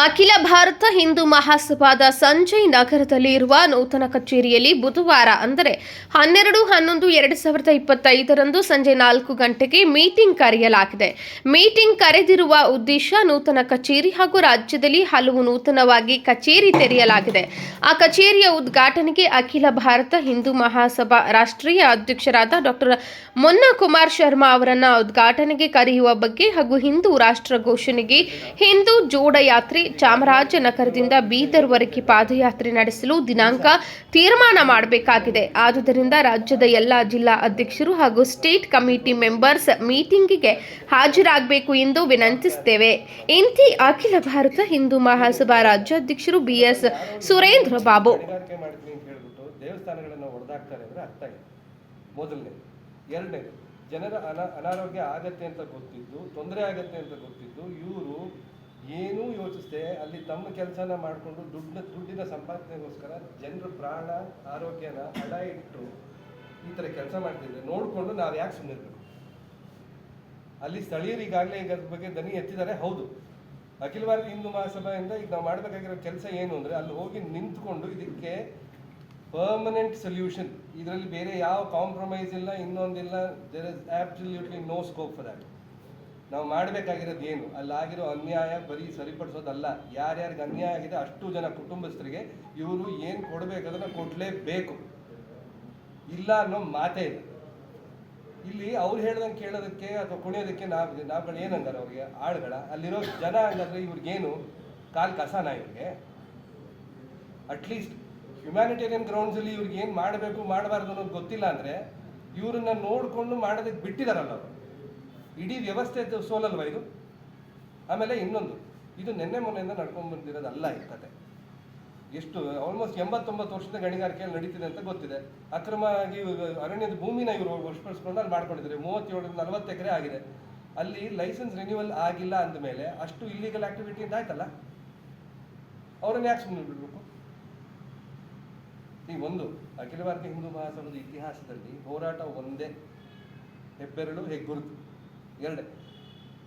ಅಖಿಲ ಭಾರತ ಹಿಂದೂ ಮಹಾಸಭಾದ ಸಂಜಯ್ ನಗರದಲ್ಲಿ ಇರುವ ನೂತನ ಕಚೇರಿಯಲ್ಲಿ ಬುಧವಾರ, ಅಂದರೆ ಹನ್ನೆರಡು, ಹನ್ನೊಂದು, ಎರಡು ಸಾವಿರದ ಇಪ್ಪತ್ತೈದರಂದು ಸಂಜೆ ನಾಲ್ಕು ಗಂಟೆಗೆ ಮೀಟಿಂಗ್ ಕರೆಯಲಾಗಿದೆ. ಮೀಟಿಂಗ್ ಕರೆದಿರುವ ಉದ್ದೇಶ ನೂತನ ಕಚೇರಿ ಹಾಗೂ ರಾಜ್ಯದಲ್ಲಿ ಹಲವು ನೂತನವಾಗಿ ಕಚೇರಿ ತೆರೆಯಲಾಗಿದೆ. ಆ ಕಚೇರಿಯ ಉದ್ಘಾಟನೆಗೆ ಅಖಿಲ ಭಾರತ ಹಿಂದೂ ಮಹಾಸಭಾ ರಾಷ್ಟ್ರೀಯ ಅಧ್ಯಕ್ಷರಾದ ಡಾಕ್ಟರ್ ಮೊನ್ನ ಕುಮಾರ್ ಶರ್ಮಾ ಅವರನ್ನು ಉದ್ಘಾಟನೆಗೆ ಕರೆಯುವ ಬಗ್ಗೆ ಹಾಗೂ ಹಿಂದೂ ರಾಷ್ಟ್ರ ಘೋಷಣೆಗೆ ಹಿಂದೂ ಜೋಡ ಯಾತ್ರೆ ಚಾಮರಾಜನಗರದಿಂದ ಬೀದರ್ವರೆಗೆ ಪಾದಯಾತ್ರೆ ನಡೆಸಲು ದಿನಾಂಕ ತೀರ್ಮಾನ ಮಾಡಬೇಕಾಗಿದೆ. ಆದುದರಿಂದ ರಾಜ್ಯದ ಎಲ್ಲ ಜಿಲ್ಲಾ ಅಧ್ಯಕ್ಷರು ಹಾಗೂ ಸ್ಟೇಟ್ ಕಮಿಟಿ ಮೆಂಬರ್ಸ್ ಮೀಟಿಂಗಿಗೆ ಹಾಜರಾಗಬೇಕು ಎಂದು ವಿನಂತಿಸುತ್ತೇವೆ. ಇಂತಿ ಅಖಿಲ ಭಾರತ ಹಿಂದೂ ಮಹಾಸಭಾ ರಾಜ್ಯಾಧ್ಯಕ್ಷರು ಬಿಎಸ್ ಸುರೇಂದ್ರ ಬಾಬು. ಜನರ ಅನಾ, ಅನಾರೋಗ್ಯ ಆಗತ್ತೆ ಅಂತ ಗೊತ್ತಿದ್ದು, ತೊಂದರೆ ಆಗತ್ತೆ ಅಂತ ಗೊತ್ತಿದ್ದು, ಇವರು ಏನೂ ಯೋಚಿಸದೆ, ಅಲ್ಲಿ ತಮ್ಮ ಕೆಲಸನ ಮಾಡಿಕೊಂಡು ದುಡ್ಡು ದುಡ್ಡಿನ ಸಂಪಾದನೆಗೋಸ್ಕರ ಜನರ ಪ್ರಾಣ, ಆರೋಗ್ಯನ ಅಡ ಇಟ್ಟು ಈ ಥರ ಕೆಲಸ ಮಾಡ್ತಿದ್ರೆ ನೋಡಿಕೊಂಡು ನಾವು ಯಾಕೆ ಸುಮ್ಮನೆ ಇರಬೇಕು? ಅಲ್ಲಿ ಸ್ಥಳೀಯರು ಈಗಾಗಲೇ ಈಗ ಅದ್ರ ಬಗ್ಗೆ ದನಿ ಎತ್ತಿದ್ದಾರೆ, ಹೌದು. ಅಖಿಲ ಭಾರತ ಹಿಂದೂ ಮಹಾಸಭೆಯಿಂದ ಈಗ ನಾವು ಮಾಡಬೇಕಾಗಿರೋ ಕೆಲಸ ಏನು ಅಂದರೆ ಅಲ್ಲಿ ಹೋಗಿ ನಿಂತ್ಕೊಂಡು ಇದಕ್ಕೆ ಪರ್ಮನೆಂಟ್ ಸೊಲ್ಯೂಷನ್ ಇದರಲ್ಲಿ ಬೇರೆ ಯಾವ ಕಾಂಪ್ರಮೈಸ್ ಇಲ್ಲ, ಇನ್ನೊಂದಿಲ್ಲ there is absolutely no scope for that ನಾವು ಮಾಡಬೇಕಾಗಿರೋದು ಏನು? ಅಲ್ಲಾಗಿರೋ ಅನ್ಯಾಯ ಬರೀ ಸರಿಪಡಿಸೋದಲ್ಲ. ಯಾರ್ಯಾರಿಗೆ ಅನ್ಯಾಯ ಆಗಿದೆ ಅಷ್ಟು ಜನ ಕುಟುಂಬಸ್ಥರಿಗೆ ಇವರು ಏನು ಕೊಡಬೇಕದನ್ನು ಕೊಡಲೇಬೇಕು. ಇಲ್ಲ ಅನ್ನೋ ಮಾತೇ ಇಲ್ಲ. ಇಲ್ಲಿ ಅವ್ರು ಹೇಳ್ದಂಗೆ ಕೇಳೋದಕ್ಕೆ ಅಥವಾ ಕುಣಿಯೋದಕ್ಕೆ ನಾವು ನಾವುಗಳು ಏನಂಗಾರ ಅವ್ರಿಗೆ? ಆಳುಗಳ. ಅಲ್ಲಿರೋ ಜನ ಹಂಗಾದ್ರೆ ಇವ್ರಿಗೇನು ಕಾಲು ಕಸನ ಇವ್ರಿಗೆ? ಅಟ್ಲೀಸ್ಟ್ ಹ್ಯುಮ್ಯಾನಿಟೇರಿಯನ್ ಗ್ರೌಂಡ್ಸಲ್ಲಿ ಇವ್ರಿಗೆ ಏನು ಮಾಡಬೇಕು ಮಾಡಬಾರ್ದು ಅನ್ನೋದು ಗೊತ್ತಿಲ್ಲ ಅಂದರೆ ಇವರನ್ನ ನೋಡಿಕೊಂಡು ಮಾಡೋದಕ್ಕೆ ಬಿಟ್ಟಿದಾರಲ್ಲ ಅವರು. ಇಡೀ ವ್ಯವಸ್ಥೆ ಸೋಲಲ್ವ ಇದು? ಆಮೇಲೆ ಇನ್ನೊಂದು, ಇದು ನಿನ್ನೆ ಮೊನ್ನೆಯಿಂದ ನಡ್ಕೊಂಡು ಬಂದಿರೋದಲ್ಲ ಈ ಕತೆ. ಎಷ್ಟು ಆಲ್ಮೋಸ್ಟ್ ಎಂಬತ್ತೊಂಬತ್ತು ವರ್ಷದ ಗಣಿಗಾರಿಕೆಯಲ್ಲಿ ನಡೀತಿದೆ ಅಂತ ಗೊತ್ತಿದೆ. ಅಕ್ರಮವಾಗಿ ಅರಣ್ಯದ ಭೂಮಿನ ಇವರು ವಶಪಡಿಸ್ಕೊಂಡು ಅಲ್ಲಿ ಮಾಡ್ಕೊಂಡಿದ್ದಾರೆ. ಮೂವತ್ತೇಳು ನಲವತ್ತು ಎಕರೆ ಆಗಿದೆ. ಅಲ್ಲಿ ಲೈಸೆನ್ಸ್ ರಿನ್ಯೂವಲ್ ಆಗಿಲ್ಲ ಅಂದಮೇಲೆ ಅಷ್ಟು ಇಲ್ಲಿಗಲ್ ಆಕ್ಟಿವಿಟಿ ಅಂತ ಆಯ್ತಲ್ಲ? ಅವ್ರನ್ನ ಯಾಕೆ ಸುಮ್ಮನೆ ಬಿಡಬೇಕು? ಈ ಒಂದು, ಅಖಿಲ ಭಾರತ ಹಿಂದೂ ಮಹಾಸಭದ ಇತಿಹಾಸದಲ್ಲಿ ಹೋರಾಟ ಒಂದೇ, ಹೆಬ್ಬೆರಳು, ಹೆಗ್ಗುರುತು. ಎರಡೇ.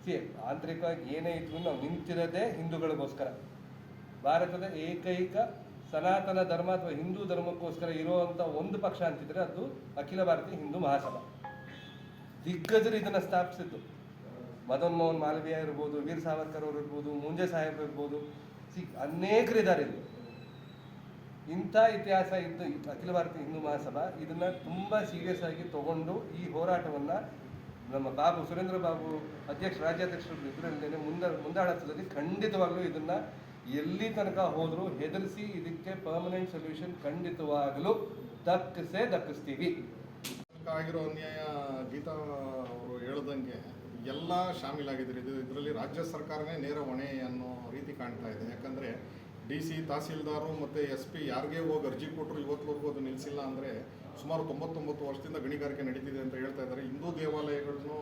ಸಿ ಆಂತರಿಕವಾಗಿ ಏನೇ ಇದ್ರು ನಾವು ನಿಂತಿರೋದೇ ಹಿಂದೂಗಳಿಗೋಸ್ಕರ. ಭಾರತದ ಏಕೈಕ ಸನಾತನ ಧರ್ಮ ಅಥವಾ ಹಿಂದೂ ಧರ್ಮಕ್ಕೋಸ್ಕರ ಇರುವಂಥ ಒಂದು ಪಕ್ಷ ಅಂತಿದ್ರೆ ಅದು ಅಖಿಲ ಭಾರತೀಯ ಹಿಂದೂ ಮಹಾಸಭಾ. ದಿಗ್ಗಜರು ಇದನ್ನ ಸ್ಥಾಪಿಸಿದ್ದು. ಮದನ್ ಮೋಹನ್ ಮಾಲವೀಯ ಇರ್ಬೋದು, ವೀರ್ ಸಾವರ್ಕರ್ ಅವರು ಇರ್ಬೋದು, ಮುಂಜೆ ಸಾಹೇಬ್ ಇರ್ಬೋದು. ಸಿ ಅನೇಕರಿದ್ದಾರೆ ಇಲ್ಲಿ. ಇಂಥ ಇತಿಹಾಸ ಇದ್ದು ಅಖಿಲ ಭಾರತೀಯ ಹಿಂದೂ ಮಹಾಸಭಾ ಇದನ್ನ ತುಂಬಾ ಸೀರಿಯಸ್ ಆಗಿ ತಗೊಂಡು ಈ ಹೋರಾಟವನ್ನ ನಮ್ಮ ಬಾಬು, ಸುರೇಂದ್ರ ಬಾಬು ಅಧ್ಯಕ್ಷ, ರಾಜ್ಯಾಧ್ಯಕ್ಷರು ಇದರಲ್ಲೇ ಮುಂದ, ಮುಂದಾಳತ್ವದಲ್ಲಿ ಖಂಡಿತವಾಗ್ಲೂ ಇದನ್ನ ಎಲ್ಲಿ ತನಕ ಹೋದ್ರು ಹೆದರಿಸಿ ಇದಕ್ಕೆ ಪರ್ಮನೆಂಟ್ ಸೊಲ್ಯೂಷನ್ ಖಂಡಿತವಾಗಲೂ ದಕ್ಕಿಸೇ ದಕ್ಕಿಸ್ತೀವಿ. ಆಗಿರೋ ಅನ್ಯಾಯ ಗೀತಾ ಅವರು ಹೇಳ್ದಂಗೆ ಎಲ್ಲ ಶಾಮೀಲಾಗಿದ್ದಾರೆ ಇದು ಇದರಲ್ಲಿ ರಾಜ್ಯ ಸರ್ಕಾರನೇ ನೇರ ಹೊಣೆ ಅನ್ನೋ ರೀತಿ ಕಾಣ್ತಾ ಇದೆ. ಯಾಕಂದರೆ ಡಿ ಸಿ ತಹಸೀಲ್ದಾರು ಮತ್ತು ಎಸ್ ಪಿ ಯಾರಿಗೆ ಹೋಗಿ ಅರ್ಜಿ ಕೊಟ್ಟರು ಇವತ್ತುವರೆಗೂ ಅದು ನಿಲ್ಲಿಸಿಲ್ಲ ಅಂದರೆ ಸುಮಾರು ತೊಂಬತ್ತೊಂಬತ್ತು ವರ್ಷದಿಂದ ಗಣಿಗಾರಿಕೆ ನಡೀತಿದೆ ಅಂತ ಹೇಳ್ತಾ ಇದ್ದಾರೆ. ಹಿಂದೂ ದೇವಾಲಯಗಳನ್ನು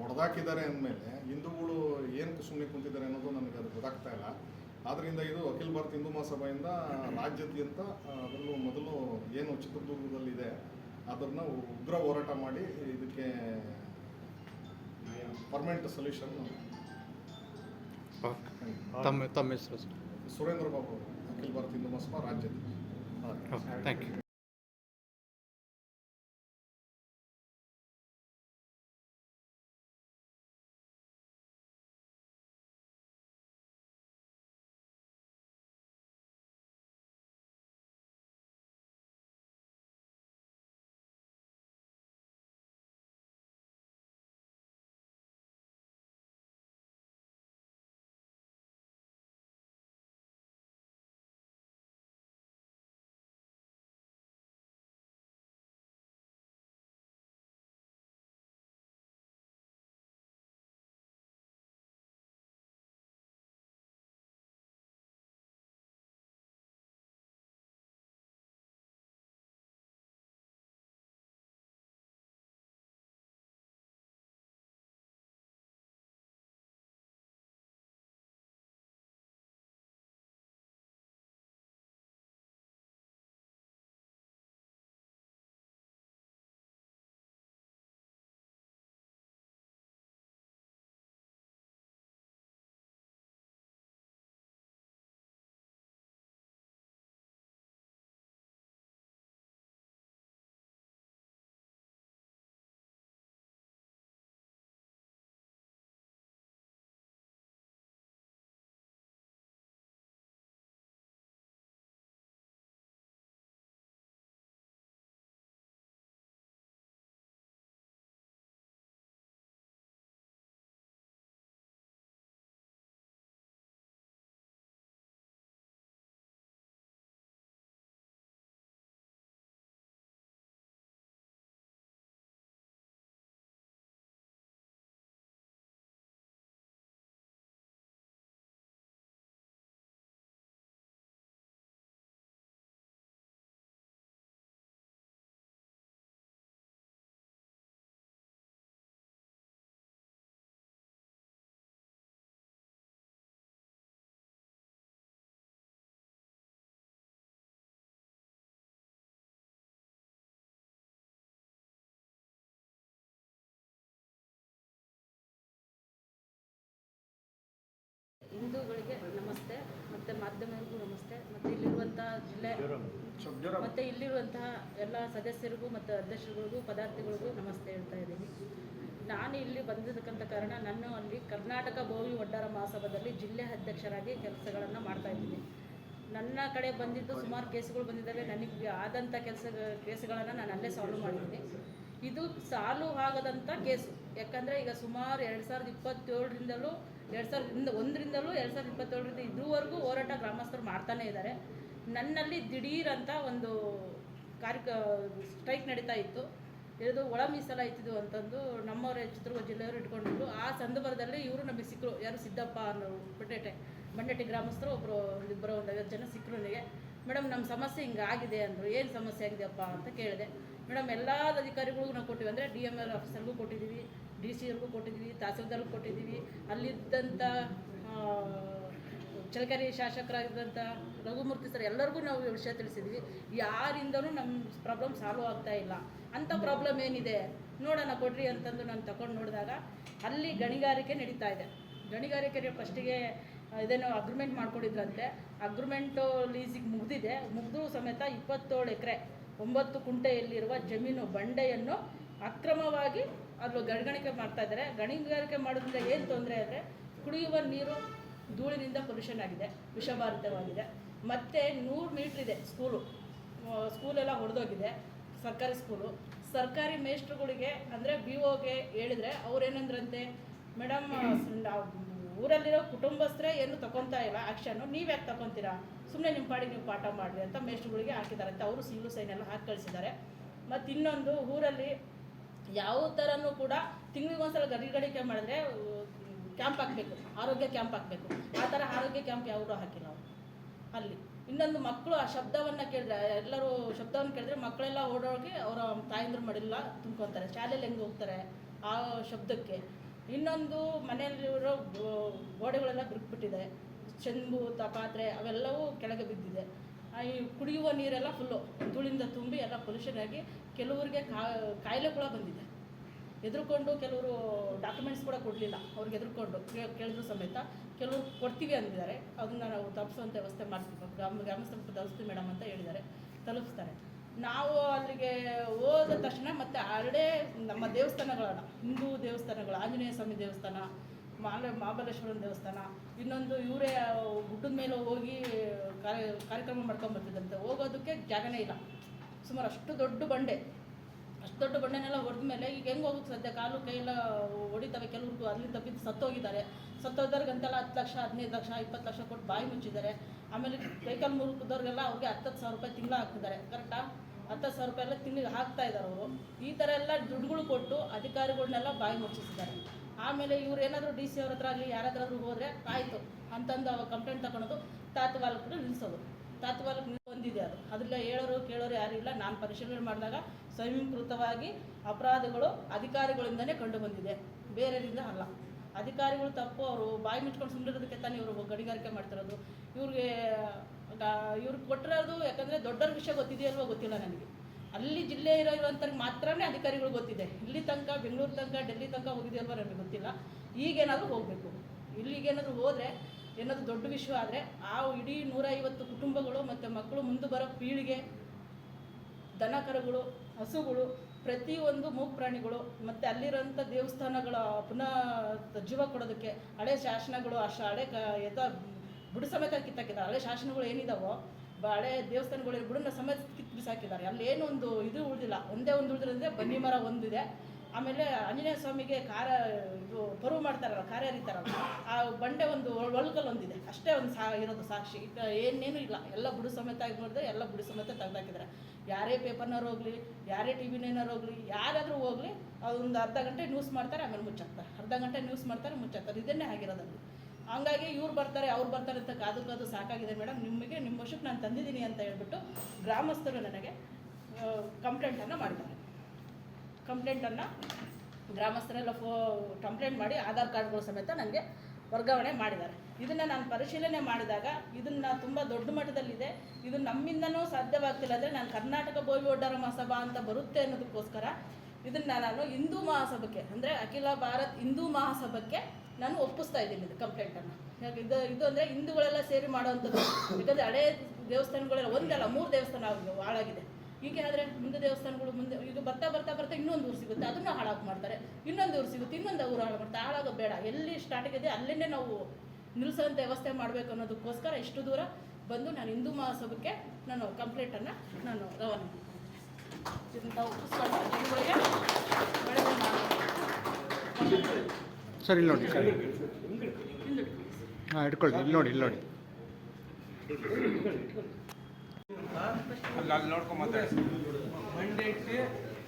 ಹೊಡೆದಾಕಿದ್ದಾರೆ ಅಂದಮೇಲೆ ಹಿಂದೂಗಳು ಏನು ಸುಮ್ಮನೆ ಕುಂತಿದ್ದಾರೆ ಅನ್ನೋದು ನನಗೆ ಅದು ಗೊತ್ತಾಗ್ತಾ ಇಲ್ಲ. ಆದ್ದರಿಂದ ಇದು ಅಖಿಲ ಭಾರತ ಹಿಂದೂ ಮಹಾಸಭೆಯಿಂದ ರಾಜ್ಯಾದ್ಯಂತ ಅದರಲ್ಲೂ ಮೊದಲು ಏನು ಚಿತ್ರದುರ್ಗದಲ್ಲಿದೆ ಅದನ್ನು ಉಗ್ರ ಹೋರಾಟ ಮಾಡಿ ಇದಕ್ಕೆ ಪರ್ಮನೆಂಟ್ ಸೊಲ್ಯೂಷನ್ ತಮ್ಮ ತಮ್ಮ ಹೆಸರು ಸರ್. ಸುರೇಂದ್ರ ಬಾಬು ಅಖಿಲ ಭಾರತ ಹಿಂದೂ ಮಹಾಸಭಾ ರಾಜ್ಯದ ಥ್ಯಾಂಕ್ ಯು. ಮತ್ತು ಮಾಧ್ಯಮಗಳಿಗೂ ನಮಸ್ತೆ. ಮತ್ತೆ ಇಲ್ಲಿರುವಂಥ ಜಿಲ್ಲೆ, ಮತ್ತೆ ಇಲ್ಲಿರುವಂತಹ ಎಲ್ಲ ಸದಸ್ಯರಿಗೂ ಮತ್ತು ಅಧ್ಯಕ್ಷರುಗಳಿಗೂ, ಪದಾರ್ಥಿಗಳಿಗೂ ನಮಸ್ತೆ ಹೇಳ್ತಾ ಇದ್ದೀನಿ. ನಾನು ಇಲ್ಲಿ ಬಂದಿರತಕ್ಕಂಥ ಕಾರಣ ನಾನು ಅಲ್ಲಿ ಕರ್ನಾಟಕ ಭೋವಿ ಒಡ್ಡಾರ ಮಹಾಸಭಾದಲ್ಲಿ ಜಿಲ್ಲೆ ಅಧ್ಯಕ್ಷರಾಗಿ ಕೆಲಸಗಳನ್ನು ಮಾಡ್ತಾ ಇದ್ದೀನಿ. ನನ್ನ ಕಡೆ ಬಂದಿದ್ದು ಸುಮಾರು ಕೇಸುಗಳು ಬಂದಿದ್ದಾವೆ. ನನಗೆ ಆದಂಥ ಕೆಲಸ, ಕೇಸುಗಳನ್ನು ನಾನು ಅಲ್ಲೇ ಸಾಲ್ವ್ ಮಾಡಿದ್ದೀನಿ. ಇದು ಸಾಲ್ವ್ ಆಗದಂಥ ಕೇಸು. ಯಾಕಂದರೆ ಈಗ ಸುಮಾರು ಎರಡು ಸಾವಿರದ ಇಪ್ಪತ್ತೇಳರಿಂದಲೂ ಎರಡು ಸಾವಿರದ ಒಂದರಿಂದಲೂ ಎರಡು ಸಾವಿರದ ಇಪ್ಪತ್ತೇಳರಿಂದ ಇದುವರೆಗೂ ಹೋರಾಟ ಗ್ರಾಮಸ್ಥರು ಮಾಡ್ತಾನೇ ಇದ್ದಾರೆ. ನನ್ನಲ್ಲಿ ದಿಢೀರ್ ಅಂತ ಒಂದು ಕಾರ್ಯಕ, ಸ್ಟ್ರೈಕ್ ನಡೀತಾ ಇತ್ತು. ಇದು ಒಳ ಮೀಸಲ ಮೀಸಲಾಯ್ತಿದ್ದು ಅಂತಂದು ನಮ್ಮವರೇ ಚಿತ್ರದುರ್ಗ ಜಿಲ್ಲೆಯವರು ಇಟ್ಕೊಂಡಿದ್ರು. ಆ ಸಂದರ್ಭದಲ್ಲಿ ಇವರು ನಮಗೆ ಸಿಕ್ಕರು ಯಾರು ಸಿದ್ದಪ್ಪ ಅನ್ನೋರು ಬಂಡೇಟೆ ಬಂಡೇಟಿ ಗ್ರಾಮಸ್ಥರು ಒಬ್ಬರು ಇಬ್ಬರು ಒಂದು ಐವತ್ತು ಜನ ಸಿಕ್ಕರು ನನಗೆ ಮೇಡಮ್ ನಮ್ಮ ಸಮಸ್ಯೆ ಹಿಂಗೆ ಆಗಿದೆ ಅಂದರು. ಏನು ಸಮಸ್ಯೆ ಆಗಿದೆಯಪ್ಪ? ಅಂತ ಕೇಳಿದೆ. ಮೇಡಮ್ ಎಲ್ಲ ಅಧಿಕಾರಿಗಳಿಗೂ ನಾವು ಕೊಟ್ಟಿವಿ. ಅಂದರೆ ಡಿ ಎಂ ಎಲ್ ಆಫೀಸರ್ಗೂ ಕೊಟ್ಟಿದ್ದೀವಿ ಡಿ ಸಿ ಅವ್ರಿಗೂ ಕೊಟ್ಟಿದ್ದೀವಿ, ತಹಸೀಲ್ದಾರ್ಗೂ ಕೊಟ್ಟಿದ್ದೀವಿ. ಅಲ್ಲಿದ್ದಂಥ ಚಳಕೆರೆ ಶಾಸಕರಾಗಿದ್ದಂಥ ರಘುಮೂರ್ತಿ ಸರ್ ಎಲ್ಲರಿಗೂ ನಾವು ವಿಷಯ ತಿಳಿಸಿದ್ವಿ. ಯಾರಿಂದನೂ ನಮ್ಮ ಪ್ರಾಬ್ಲಮ್ ಸಾಲ್ವ್ ಆಗ್ತಾ ಇಲ್ಲ. ಅಂಥ ಪ್ರಾಬ್ಲಮ್ ಏನಿದೆ? ನೋಡೋಣ, ಕೊಡ್ರಿ ಅಂತಂದು ನಾನು ತಗೊಂಡು ನೋಡಿದಾಗ ಅಲ್ಲಿ ಗಣಿಗಾರಿಕೆ ನಡೀತಾ ಇದೆ. ಗಣಿಗಾರಿಕೆ ಫಸ್ಟಿಗೆ ಇದೇನೋ ಅಗ್ರಿಮೆಂಟ್ ಮಾಡ್ಕೊಂಡಿದ್ರಂತೆ. ಅಗ್ರಿಮೆಂಟು ಲೀಸಿಗೆ ಮುಗಿದಿದೆ. ಮುಗಿದು ಸಮೇತ ಇಪ್ಪತ್ತೇಳು ಎಕರೆ, ಒಂಬತ್ತು ಕುಂಟೆಯಲ್ಲಿರುವ ಜಮೀನು ಬಂಡೆಯನ್ನು ಅಕ್ರಮವಾಗಿ ಅದು ಗಣಿಗಾರಿಕೆ ಮಾಡ್ತಾ ಇದ್ದಾರೆ. ಗಣಿಗಾರಿಕೆ ಮಾಡೋದ್ರಿಂದ ಏನು ತೊಂದರೆ ಅಂದರೆ ಕುಡಿಯುವ ನೀರು ಧೂಳಿನಿಂದ ಪೊಲ್ಯೂಷನ್ ಆಗಿದೆ ವಿಷಭಾರಿತವಾಗಿದೆ ಮತ್ತು ನೂರು ಮೀಟ್ರ್ ಇದೆ ಸ್ಕೂಲು ಸ್ಕೂಲೆಲ್ಲ ಹೊಡೆದೋಗಿದೆ ಸರ್ಕಾರಿ ಸ್ಕೂಲು ಸರ್ಕಾರಿ ಮೇಸ್ಟ್ರುಗಳಿಗೆ ಅಂದರೆ ಬಿ ಒಗೆ ಹೇಳಿದರೆ ಅವ್ರೇನಂದ್ರಂತೆ ಮೇಡಮ್ ಊರಲ್ಲಿರೋ ಕುಟುಂಬಸ್ಥರೇ ಏನು ತಗೊತಾ ಇಲ್ಲ ಆ್ಯಕ್ಷನ್ನು ನೀವು ಯಾಕೆ ತಗೊತೀರಾ ಸುಮ್ಮನೆ ನಿಮ್ಮ ಪಾಡಿಗೆ ನೀವು ಪಾಠ ಮಾಡಿರಿ ಅಂತ ಮೇಸ್ಟ್ರುಗಳಿಗೆ ಹಾಕಿದ್ದಾರೆ. ಅಂತ ಅವರು ಸೈನ್ ಎಲ್ಲ ಹಾಕಿ ಕಳಿಸಿದ್ದಾರೆ. ಮತ್ತು ಇನ್ನೊಂದು ಊರಲ್ಲಿ ಯಾವ ಥರನೂ ಕೂಡ ತಿಂಗಳಿಗೊಂದ್ಸಲ ಗಡಿಗಡಿಕೆ ಮಾಡಿದ್ರೆ ಕ್ಯಾಂಪ್ ಹಾಕಬೇಕು, ಆರೋಗ್ಯ ಕ್ಯಾಂಪ್ ಹಾಕಬೇಕು. ಆ ಥರ ಆರೋಗ್ಯ ಕ್ಯಾಂಪ್ ಯಾರೂ ಹಾಕಿಲ್ಲ ಅವರು. ಅಲ್ಲಿ. ಇನ್ನೊಂದು ಮಕ್ಕಳು ಆ ಶಬ್ದವನ್ನು ಕೇಳಿದ್ರೆ, ಎಲ್ಲರೂ ಶಬ್ದವನ್ನು ಕೇಳಿದ್ರೆ ಮಕ್ಕಳೆಲ್ಲ ಓಡೋಗಿ ಅವರ ತಾಯಂದ್ರ ಮಡಿಲ್ಲ ತುಂಬ್ಕೊತಾರೆ. ಶಾಲೆಯಲ್ಲಿ ಹೆಂಗೆ ಹೋಗ್ತಾರೆ ಆ ಶಬ್ದಕ್ಕೆ. ಇನ್ನೊಂದು ಮನೆಯಲ್ಲಿರೋ ಗೋಡೆಗಳೆಲ್ಲ ಬಿರುಕ್ಬಿಟ್ಟಿದೆ ಚೆಂಬು, ತಪಾತ್ರೆ ಪಾತ್ರೆ ಅವೆಲ್ಲವೂ ಕೆಳಗೆ ಬಿದ್ದಿದೆ. ಈ ಕುಡಿಯುವ ನೀರೆಲ್ಲ ಫುಲ್ಲು ಧೂಳಿಂದ ತುಂಬಿ ಎಲ್ಲ ಪೊಲ್ಯೂಷನ್ ಆಗಿ ಕೆಲವರಿಗೆ ಕಾಯಿಲೆ ಕೂಡ ಬಂದಿದೆ. ಎದುರುಕೊಂಡು ಕೆಲವರು ಡಾಕ್ಯುಮೆಂಟ್ಸ್ ಕೂಡ ಕೊಡಲಿಲ್ಲ. ಅವ್ರಿಗೆ ಎದುರುಕೊಂಡು ಕೇಳಿದ್ರು ಸಮೇತ. ಕೆಲವರು ಕೊಡ್ತೀವಿ ಅಂದಿದ್ದಾರೆ. ಅದನ್ನ ನಾವು ತಪ್ಪಿಸುವಂಥ ವ್ಯವಸ್ಥೆ ಮಾಡ್ತೀವಿ. ಗ್ರಾಮ, ಗ್ರಾಮಸ್ಥರು ತಲುಪಿಸ್ತೀವಿ ಮೇಡಮ್ ಅಂತ ಹೇಳಿದ್ದಾರೆ. ತಲುಪಿಸ್ತಾರೆ. ನಾವು ಅಲ್ಲಿಗೆ ಹೋದ ತಕ್ಷಣ ಮತ್ತೆ ಹರಡೇ ನಮ್ಮ ದೇವಸ್ಥಾನಗಳನ್ನ ಹಿಂದೂ ದೇವಸ್ಥಾನಗಳು, ಆಂಜನೇಯ ಸ್ವಾಮಿ ದೇವಸ್ಥಾನ ಮಾಲ ಮಹಾಬಲೇಶ್ವರನ ದೇವಸ್ಥಾನ. ಇನ್ನೊಂದು ಇವರೇ ಗುಡ್ಡದ ಮೇಲೆ ಹೋಗಿ ಕಾರ್ಯ ಕಾರ್ಯಕ್ರಮ ಮಾಡ್ಕೊಂಬರ್ತಿದ್ದಂತೆ ಹೋಗೋದಕ್ಕೆ ಜಾಗನೇ ಇಲ್ಲ. ಸುಮಾರು ಅಷ್ಟು ದೊಡ್ಡ ಬಂಡೆ. ಅಷ್ಟು ದೊಡ್ಡ ಬಂಡೆನೆಲ್ಲ ಹೊಡೆದ ಮೇಲೆ ಈಗ ಹೆಂಗೆ ಹೋಗುತ್ತೆ ಸದ್ಯ? ಕಾಲು ಕೈಯೆಲ್ಲ ಹೊಡಿತವೆ ಕೆಲವ್ರಿಗೂ ಅಲ್ಲಿಂದ ಬಿದ್ದು ಸತ್ತೋಗಿದ್ದಾರೆ. ಸತ್ತೋದವ್ರಿಗಂತೆಲ್ಲ ಹತ್ತು ಲಕ್ಷ, ಹದಿನೈದು ಲಕ್ಷ, ಇಪ್ಪತ್ತು ಲಕ್ಷ ಕೊಟ್ಟು ಬಾಯಿ ಮುಚ್ಚಿದ್ದಾರೆ. ಆಮೇಲೆ ಕೈಕಾಲು ಮುರುಕಿದವ್ರಿಗೆಲ್ಲ ಅವ್ರಿಗೆ ಹತ್ತತ್ತು ಸಾವಿರ ರೂಪಾಯಿ ತಿಂಗಳ ಹಾಕ್ತಿದ್ದಾರೆ ಕರೆಕ್ಟಾ ಹತ್ತು ಸಾವಿರ ರೂಪಾಯಿ ಎಲ್ಲ ತಿಂಗಳಿಗೆ ಹಾಕ್ತಾ ಇದ್ದಾರೆ ಅವರು. ಈ ಥರ ಎಲ್ಲ ದುಡ್ಡುಗಳು ಕೊಟ್ಟು ಅಧಿಕಾರಿಗಳನ್ನೆಲ್ಲ ಬಾಯಿ ಮುಚ್ಚಿಸಿದ್ದಾರೆ. ಆಮೇಲೆ ಇವ್ರು ಏನಾದರೂ ಡಿ ಸಿ ಅವ್ರ ಹತ್ರ ಆಗಲಿ ಯಾರಾದ್ರೂ ಹೋದರೆ ಆಯಿತು ಅಂತಂದು ಅವಾಗ ಕಂಪ್ಲೇಂಟ್ ತಗೊಳೋದು ತಾತ್ವಾಲಕರು ನಿಲ್ಲಿಸೋದು ತಾತ್ವಾಲಕ ಬಂದಿದೆ ಅದು. ಅದೆಲ್ಲ ಹೇಳೋರು, ಕೇಳೋರು ಯಾರೂ ಇಲ್ಲ. ನಾನು ಪರಿಶೀಲನೆ ಮಾಡಿದಾಗ ಸ್ವಯಂಕೃತವಾಗಿ ಅಪರಾಧಗಳು ಅಧಿಕಾರಿಗಳಿಂದನೇ ಕಂಡು ಬಂದಿದೆ. ಬೇರೆಯವರಿಂದ ಅಲ್ಲ. ಅಧಿಕಾರಿಗಳು ತಪ್ಪು, ಅವರು ಬಾಯಿ ಮುಚ್ಕೊಂಡು ಸುಮ್ಮನಿರೋದಕ್ಕೆ ತಾನೇ ಇವರು ಗಣಿಗಾರಿಕೆ ಮಾಡ್ತಿರೋದು. ಇವ್ರಿಗೆ ಇವ್ರಿಗೆ ಕೊಟ್ಟಿರೋದು ಯಾಕಂದರೆ ದೊಡ್ಡವ್ರ ವಿಷಯ ಗೊತ್ತಿದೆಯಲ್ವೋ ಗೊತ್ತಿಲ್ಲ ನನಗೆ. ಅಲ್ಲಿ ಜಿಲ್ಲೆ ಇರೋ ಮಾತ್ರನೇ ಅಧಿಕಾರಿಗಳು ಗೊತ್ತಿದೆ. ಇಲ್ಲಿ ತನಕ, ಬೆಂಗಳೂರು ತನಕ, ಡೆಲ್ಲಿ ತನಕ ಹೋಗಿದೆಯಲ್ವೋ ನನಗೆ ಗೊತ್ತಿಲ್ಲ. ಈಗೇನಾದರೂ ಹೋಗಬೇಕು. ಇಲ್ಲಿಗೇನಾದರೂ ಹೋದರೆ ಏನಾದರೂ ದೊಡ್ಡ ವಿಷಯ ಆದರೆ ಆ ಇಡೀ ನೂರೈವತ್ತು ಕುಟುಂಬಗಳು ಮತ್ತು ಮಕ್ಕಳು ಮುಂದೆ ಬರೋ ಪೀಳಿಗೆ ದನ ಕರುಗಳು ಹಸುಗಳು, ಪ್ರತಿಯೊಂದು ಮೂಕ್ ಪ್ರಾಣಿಗಳು ಮತ್ತು ಅಲ್ಲಿರೋಂಥ ದೇವಸ್ಥಾನಗಳ ಪುನಃ ಜೀವ ಕೊಡೋದಕ್ಕೆ ಹಳೆ ಶಾಸನಗಳು ಅಷ್ಟು ಹಳೆ ಕ ಎದ ಬುಡ ಸಮೇತ ಕಿತ್ತಾಕಿದ್ದಾರೆ ಹಳೆ ಶಾಸನಗಳು ಏನಿದಾವೋ ಬ- ದೇವಸ್ಥಾನಗಳಲ್ಲಿ ದೇವಸ್ಥಾನಗಳು ಬುಡನ್ನ ಸಮೇತ ಕಿತ್ತು ಬಿಸಾಕಿದ್ದಾರೆ. ಅಲ್ಲಿ ಏನೊಂದು ಇದು ಉಳಿದಿಲ್ಲ. ಒಂದೇ ಒಂದು ಉಳಿದಿರೋದ್ರೆ ಬನ್ನಿ ಮರ ಒಂದಿದೆ. ಆಮೇಲೆ ಆಂಜನೇಯ ಸ್ವಾಮಿಗೆ ಕಾರ, ಇದು ಪರು ಮಾಡ್ತಾರಲ್ಲ ಕಾರ್ಯ ಹರಿತಾರಲ್ಲ ಆ ಬಂಡೆ ಒಂದು ಒಳಗಲ್ಲಿ ಒಳಗಲ್ ಒಂದಿದೆ. ಅಷ್ಟೇ ಒಂದು ಸಾ, ಇರೋದು ಸಾಕ್ಷಿ. ಈಗ ಏನೇನು ಇಲ್ಲ. ಎಲ್ಲ ಬುಡು ಸಮೇತ ಆಗಿ ನೋಡಿದ್ರೆ ಎಲ್ಲ ಬುಡು ಸಮೇತ ತೆಗೆದಾಕಿದ್ದಾರೆ. ಯಾರೇ ಪೇಪರ್ನವ್ರು ಹೋಗಲಿ, ಯಾರೇ ಟಿ ವಿನೇನಾರು ಹೋಗಲಿ, ಯಾರಾದರೂ ಹೋಗಲಿ ಒಂದು ಅರ್ಧ ಗಂಟೆ ನ್ಯೂಸ್ ಮಾಡ್ತಾರೆ, ಆಮೇಲೆ ಮುಚ್ಚಾಕ್ತಾರೆ. ಅರ್ಧ ಗಂಟೆ ನ್ಯೂಸ್ ಮಾಡ್ತಾರೆ, ಮುಚ್ಚಾಕ್ತಾರೆ. ಇದನ್ನೇ ಆಗಿರೋದಲ್ಲಿ ಹಂಗಾಗಿ ಇವ್ರು ಬರ್ತಾರೆ, ಅವ್ರು ಬರ್ತಾರೆ ಅಂತ ಕಾದು ಕಾದು ಸಾಕಾಗಿದೆ ಮೇಡಮ್. ನಿಮಗೆ ನಿಮ್ಮ ವರ್ಷಕ್ಕೆ ನಾನು ತಂದಿದ್ದೀನಿ ಅಂತ ಹೇಳ್ಬಿಟ್ಟು ಗ್ರಾಮಸ್ಥರು ನನಗೆ ಕಂಪ್ಲೇಂಟನ್ನು ಮಾಡಿದ್ದಾರೆ ಕಂಪ್ಲೇಂಟನ್ನು ಗ್ರಾಮಸ್ಥರೆಲ್ಲ ಫೋ ಕಂಪ್ಲೇಂಟ್ ಮಾಡಿ ಆಧಾರ್ ಕಾರ್ಡ್ಗಳು ಸಮೇತ ನನಗೆ ವರ್ಗಾವಣೆ ಮಾಡಿದ್ದಾರೆ. ಇದನ್ನು ನಾನು ಪರಿಶೀಲನೆ ಮಾಡಿದಾಗ ಇದನ್ನು ತುಂಬ ದೊಡ್ಡ ಮಟ್ಟದಲ್ಲಿದೆ. ಇದು ನಮ್ಮಿಂದನೂ ಸಾಧ್ಯವಾಗ್ತಿಲ್ಲ ಅಂದರೆ ನಾನು ಕರ್ನಾಟಕ ಬೋವಿ ಒಡ್ಡರ ಮಹಾಸಭಾ ಅಂತ ಬರುತ್ತೆ ಅನ್ನೋದಕ್ಕೋಸ್ಕರ ಇದನ್ನು ನಾನು ಹಿಂದೂ ಮಹಾಸಭಕ್ಕೆ, ಅಂದರೆ ಅಖಿಲ ಭಾರತ್ ಹಿಂದೂ ಮಹಾಸಭಕ್ಕೆ ನಾನು ಒಪ್ಪಿಸ್ತಾ ಇದ್ದೀನಿ ಇದು ಕಂಪ್ಲೇಂಟನ್ನು ಇದು ಇದು ಅಂದರೆ ಹಿಂದೂಗಳೆಲ್ಲ ಸೇರಿ ಮಾಡೋವಂಥದ್ದು. ಯಾಕಂದರೆ ಹಳೆ ದೇವಸ್ಥಾನಗಳೆಲ್ಲ ಒಂದಲ್ಲ, ಮೂರು ದೇವಸ್ಥಾನ ಆಗಿದೆ, ಹಾಳಾಗಿದೆ. ಹೀಗೆ ಆದರೆ ಮುಂದೆ ದೇವಸ್ಥಾನಗಳು ಮುಂದೆ ಈಗ ಬರ್ತಾ ಬರ್ತಾ ಬರ್ತಾ ಇನ್ನೊಂದು ಊರು ಸಿಗುತ್ತೆ, ಅದನ್ನು ಹಾಳಾಗಿ ಮಾಡ್ತಾರೆ. ಇನ್ನೊಂದು ಊರು ಸಿಗುತ್ತೆ, ಇನ್ನೊಂದು ಊರು ಹಾಳು ಮಾಡ್ತಾರೆ. ಹಾಳಾಗೋ ಬೇಡ, ಎಲ್ಲಿ ಸ್ಟಾರ್ಟ್ ಇದೆ ಅಲ್ಲೇ ನಾವು ನಿಲ್ಲಿಸೋಂಥ ವ್ಯವಸ್ಥೆ ಮಾಡಬೇಕು ಅನ್ನೋದಕ್ಕೋಸ್ಕರ ಇಷ್ಟು ದೂರ ಬಂದು ನಾನು ಹಿಂದೂ ಮಹಾಸಭಕ್ಕೆ ನಾನು ಕಂಪ್ಲೇಂಟನ್ನು ನಾನು ರವಾನೆ ಒಪ್ಪಿಸ್ಕೊಂಡು ಜನಗಳಿಗೆ ಸರ್ ಇಲ್ಲಿ ನೋಡಿ. ಸರ್ ಹಾಂ ಇಟ್ಕೊಳ್ಳಿ ಇಲ್ಲಿ ನೋಡಿ ಇಲ್ಲಿ ನೋಡಿ. ಬಂಡೆಟ್ಟಿ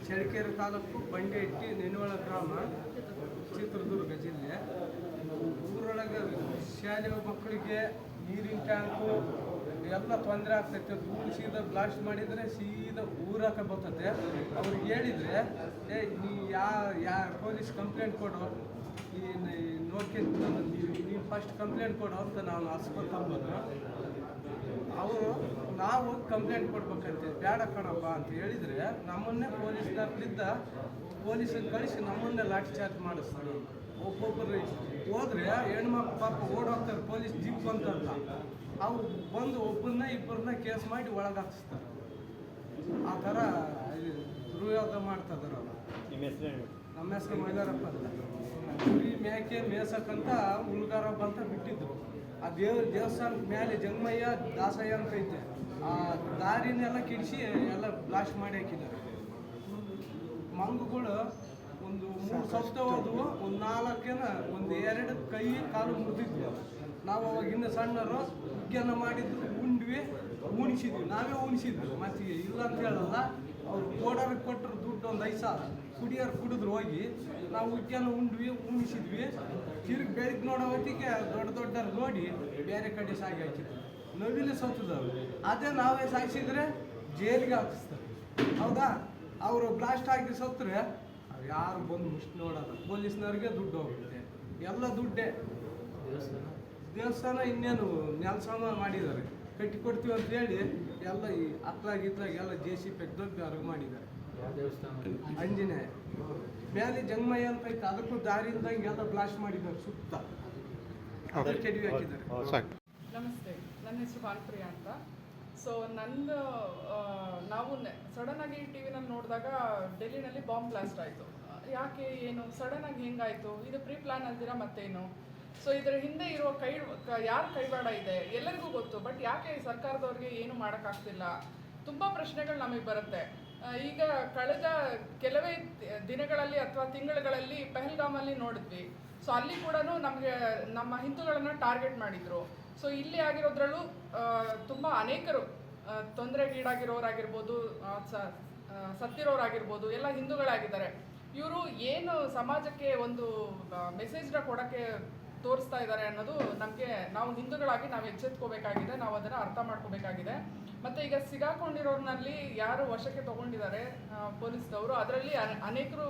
ಚಳ್ಳಕೆರೆ ತಾಲೂಕು ಬಂಡೆಟ್ಟಿ ನೆನವಳ ಗ್ರಾಮ ಚಿತ್ರದುರ್ಗ ಜಿಲ್ಲೆ. ಊರೊಳಗೆ ಶಾಲೆ ಮಕ್ಕಳಿಗೆ ನೀರಿನ ಟ್ಯಾಂಕು ಎಲ್ಲ ತೊಂದರೆ ಆಗ್ತೈತೆ. ಊರು ಸೀದಾ ಬ್ಲಾಸ್ಟ್ ಮಾಡಿದರೆ ಸೀದಾ ಊರಕ್ಕೆ ಬರ್ತದೆ ಅವ್ರಿಗೆ ಹೇಳಿದರೆ ಏ ನೀ ಯಾ ಯಾ ಪೊಲೀಸ್ ಕಂಪ್ಲೇಂಟ್ ಕೊಡು. ಈ ನೋಡ್ಕೊಂಡು ನೀವು ಫಸ್ಟ್ ಕಂಪ್ಲೇಂಟ್ ಕೊಡು ಅಂತ ನಾವು ಹಸ್ಕೊತಂಬೋದು ಅವರು ನಾವು ಕಂಪ್ಲೇಂಟ್ ಕೊಡ್ಬೇಕಂತೆ, ಬೇಡ ಕಣಪ್ಪ ಅಂತ ಹೇಳಿದ್ರೆ ನಮ್ಮನ್ನೇ ಪೊಲೀಸ್ನಲ್ಲಿದ್ದ ಪೊಲೀಸನ್ನು ಕಳಿಸಿ ನಮ್ಮನ್ನೇ ಲಾಠಿ ಚಾರ್ಜ್ ಮಾಡಿಸ್ತಾರೆ ಒಬ್ಬೊಬ್ಬರು ಹೋದ್ರೆ ಹೆಣ್ಮಕ್ಳು ಪಾಪ ಓಡೋಗ್ತಾರೆ, ಪೊಲೀಸ್ ಜೀಪ್ ಬಂತಂತ. ಅವ್ರು ಬಂದು ಒಬ್ಬರನ್ನ ಇಬ್ಬರನ್ನ ಕೇಸ್ ಮಾಡಿ ಒಳಗೆ ಆ ಥರ ದುರ್ಯೋಗ ಮಾಡ್ತಾ ಅವರು. ನಮ್ಮ ಹೆಸರು ಮೈಲಾರಪ್ಪ ಅಂತ. ಕುರಿ ಮೇಕೆ ಮೇಸಕ್ಕಂತ ಹುಲ್ಗಾರಪ್ಪ ಅಂತ ಬಿಟ್ಟಿದ್ರು. ಆ ದೇವ್, ದೇವಸ್ಥಾನದ ಮೇಲೆ ಜಂಗಮಯ್ಯ, ದಾಸಯ್ಯ ಅಂತ ಐತೆ ಆ ದಾರಿನೆಲ್ಲ ಕಿಡಿಸಿ ಎಲ್ಲ ಬ್ಲಾಸ್ಟ್ ಮಾಡಿ ಹಾಕಿದ್ದಾರೆ. ಮಂಗುಗಳು ಒಂದು ಮೂರು ಸಪ್ತ ಹೋದ್ವು ಒಂದು ನಾಲ್ಕೇನ, ಒಂದು ಎರಡು ಕೈ, ಕಾಲು ಮುರಿದಿದ್ವು. ನಾವು ಅವಾಗ ಇನ್ನು ಸಣ್ಣರು ಉಗ್ಯಾನ ಮಾಡಿದ್ರು, ಉಂಡ್ವಿ, ಉಣಿಸಿದ್ವಿ. ನಾವೇ ಉಣಿಸಿದ್ವಿ. ಮತ್ತೆ ಇಲ್ಲ ಅಂತ ಹೇಳಲ್ಲ. ಅವ್ರು ಕೋಡೋರಿಗೆ ಕೊಟ್ಟರು ದುಡ್ಡು ಒಂದು ಐದು ಸಾವಿರ. ಕುಡಿಯೋರು ಕುಡಿದ್ರು ಹೋಗಿ, ನಾವು ಉಟ್ಟೆಲ್ಲ ಉಂಡ್ವಿ, ಉಣಿಸಿದ್ವಿ. ತಿರುಗಿ ಬೆಳಗ್ಗೆ ನೋಡೋ ಹೊತ್ತಿಗೆ ದೊಡ್ಡ ದೊಡ್ಡವ್ರು ನೋಡಿ ಬೇರೆ ಕಡೆ ಸಾಗಿ ಹಾಕಿದ್ರು. ನವಿಲು ಸತ್ತದವು ಅದೇ ನಾವೇ ಸಾಯಿಸಿದ್ರೆ ಜೈಲಿಗೆ ಹಾಕಿಸ್ತಾರೆ. ಹೌದಾ? ಅವರು ಬ್ಲಾಸ್ಟ್ ಆಗಿ ಸತ್ತರೆ ಯಾರು ಬಂದು ಮುಷ್ಟಿ ನೋಡೋದು ಪೊಲೀಸ್ನವ್ರಿಗೆ ದುಡ್ಡು ಹೋಗುತ್ತೆ. ಎಲ್ಲ ದುಡ್ಡೇ. ದೇವಸ್ಥಾನ ಇನ್ನೇನು ನೆಲಸಮ ಮಾಡಿದ್ದಾರೆ. ಕಟ್ಟಿ ಕೊಡ್ತೀವಿ ಅಂತ ಹೇಳಿ ಎಲ್ಲ ಈ ಹತ್ಲಾಗ ಎಲ್ಲ ಜೆ ಸಿ ಪೆಕ್ ದೊಡ್ಡ ಮಾಡಿದ್ದಾರೆ. ಆಂಜನೇಯ ಮೇಲೆ ಜಂಗಮಯ್ಯ ಅಂತ ಐತೆ ಅದಕ್ಕೂ ದಾರಿಯಿಂದಂಗೆ ಎಲ್ಲ ಬ್ಲಾಸ್ಟ್ ಮಾಡಿದ್ದಾರೆ ಸುತ್ತ. ಕೆಡವಿ ಹಾಕಿದ್ದಾರೆ. ನಮಸ್ತೆ. ನನ್ನ ಹೆಸರು ಪ್ರಿಯಾ ಅಂತ. ಸೊ ನಂದು ಆ, ನಾವು ಸಡನ್ ಆಗಿ ಟಿ ವಿನಲ್ಲಿ ನೋಡಿದಾಗ ಡೆಲ್ಲಿನಲ್ಲಿ ಬಾಂಬ್ ಬ್ಲಾಸ್ಟ್ ಆಯಿತು. ಯಾಕೆ ಏನು ಸಡನ್ ಆಗಿ ಹೆಂಗಾಯಿತು? ಇದು ಪ್ರೀ ಪ್ಲಾನ್ ಅಂತೀರಾ ಮತ್ತೇನು? ಸೊ ಇದರ ಹಿಂದೆ ಇರುವ ಕೈ ಯಾರ ಕೈವಾಡ ಇದೆ? ಎಲ್ಲರಿಗೂ ಗೊತ್ತು. ಬಟ್ ಯಾಕೆ ಸರ್ಕಾರದವ್ರಿಗೆ ಏನು ಮಾಡೋಕ್ಕಾಗ್ತಿಲ್ಲ ತುಂಬ ಪ್ರಶ್ನೆಗಳು ನಮಗೆ ಬರುತ್ತೆ. ಈಗ ಕಳೆದ ಕೆಲವೇ ದಿನಗಳಲ್ಲಿ ಅಥವಾ ತಿಂಗಳುಗಳಲ್ಲಿ ಪೆಹಲ್ಗಾಮಲ್ಲಿ ನೋಡಿದ್ವಿ. ಸೊ ಅಲ್ಲಿ ಕೂಡ ನಮಗೆ ನಮ್ಮ ಹಿಂದೂಗಳನ್ನು ಟಾರ್ಗೆಟ್ ಮಾಡಿದ್ರು. ಸೊ ಇಲ್ಲಿ ಆಗಿರೋದ್ರಲ್ಲೂ ತುಂಬ ಅನೇಕರು ತೊಂದರೆಗೀಡಾಗಿರೋರಾಗಿರ್ಬೋದು ಸತ್ತಿರೋರಾಗಿರ್ಬೋದು, ಎಲ್ಲ ಹಿಂದೂಗಳಾಗಿದ್ದಾರೆ. ಇವರು ಏನು ಸಮಾಜಕ್ಕೆ ಒಂದು ಮೆಸೇಜ್ನ ಕೊಡೋಕ್ಕೆ ತೋರಿಸ್ತಾ ಇದ್ದಾರೆ ಅನ್ನೋದು ನಮಗೆ, ನಾವು ಹಿಂದೂಗಳಾಗಿ ನಾವು ಎಚ್ಚೆತ್ಕೋಬೇಕಾಗಿದೆ, ನಾವು ಅದನ್ನು ಅರ್ಥ ಮಾಡ್ಕೋಬೇಕಾಗಿದೆ. ಮತ್ತು ಈಗ ಸಿಗಾಕೊಂಡಿರೋರ್ನಲ್ಲಿ ಯಾರು ವಶಕ್ಕೆ ತಗೊಂಡಿದ್ದಾರೆ? ಪೊಲೀಸ್ದವರು. ಅದರಲ್ಲಿ ಅನೇಕರು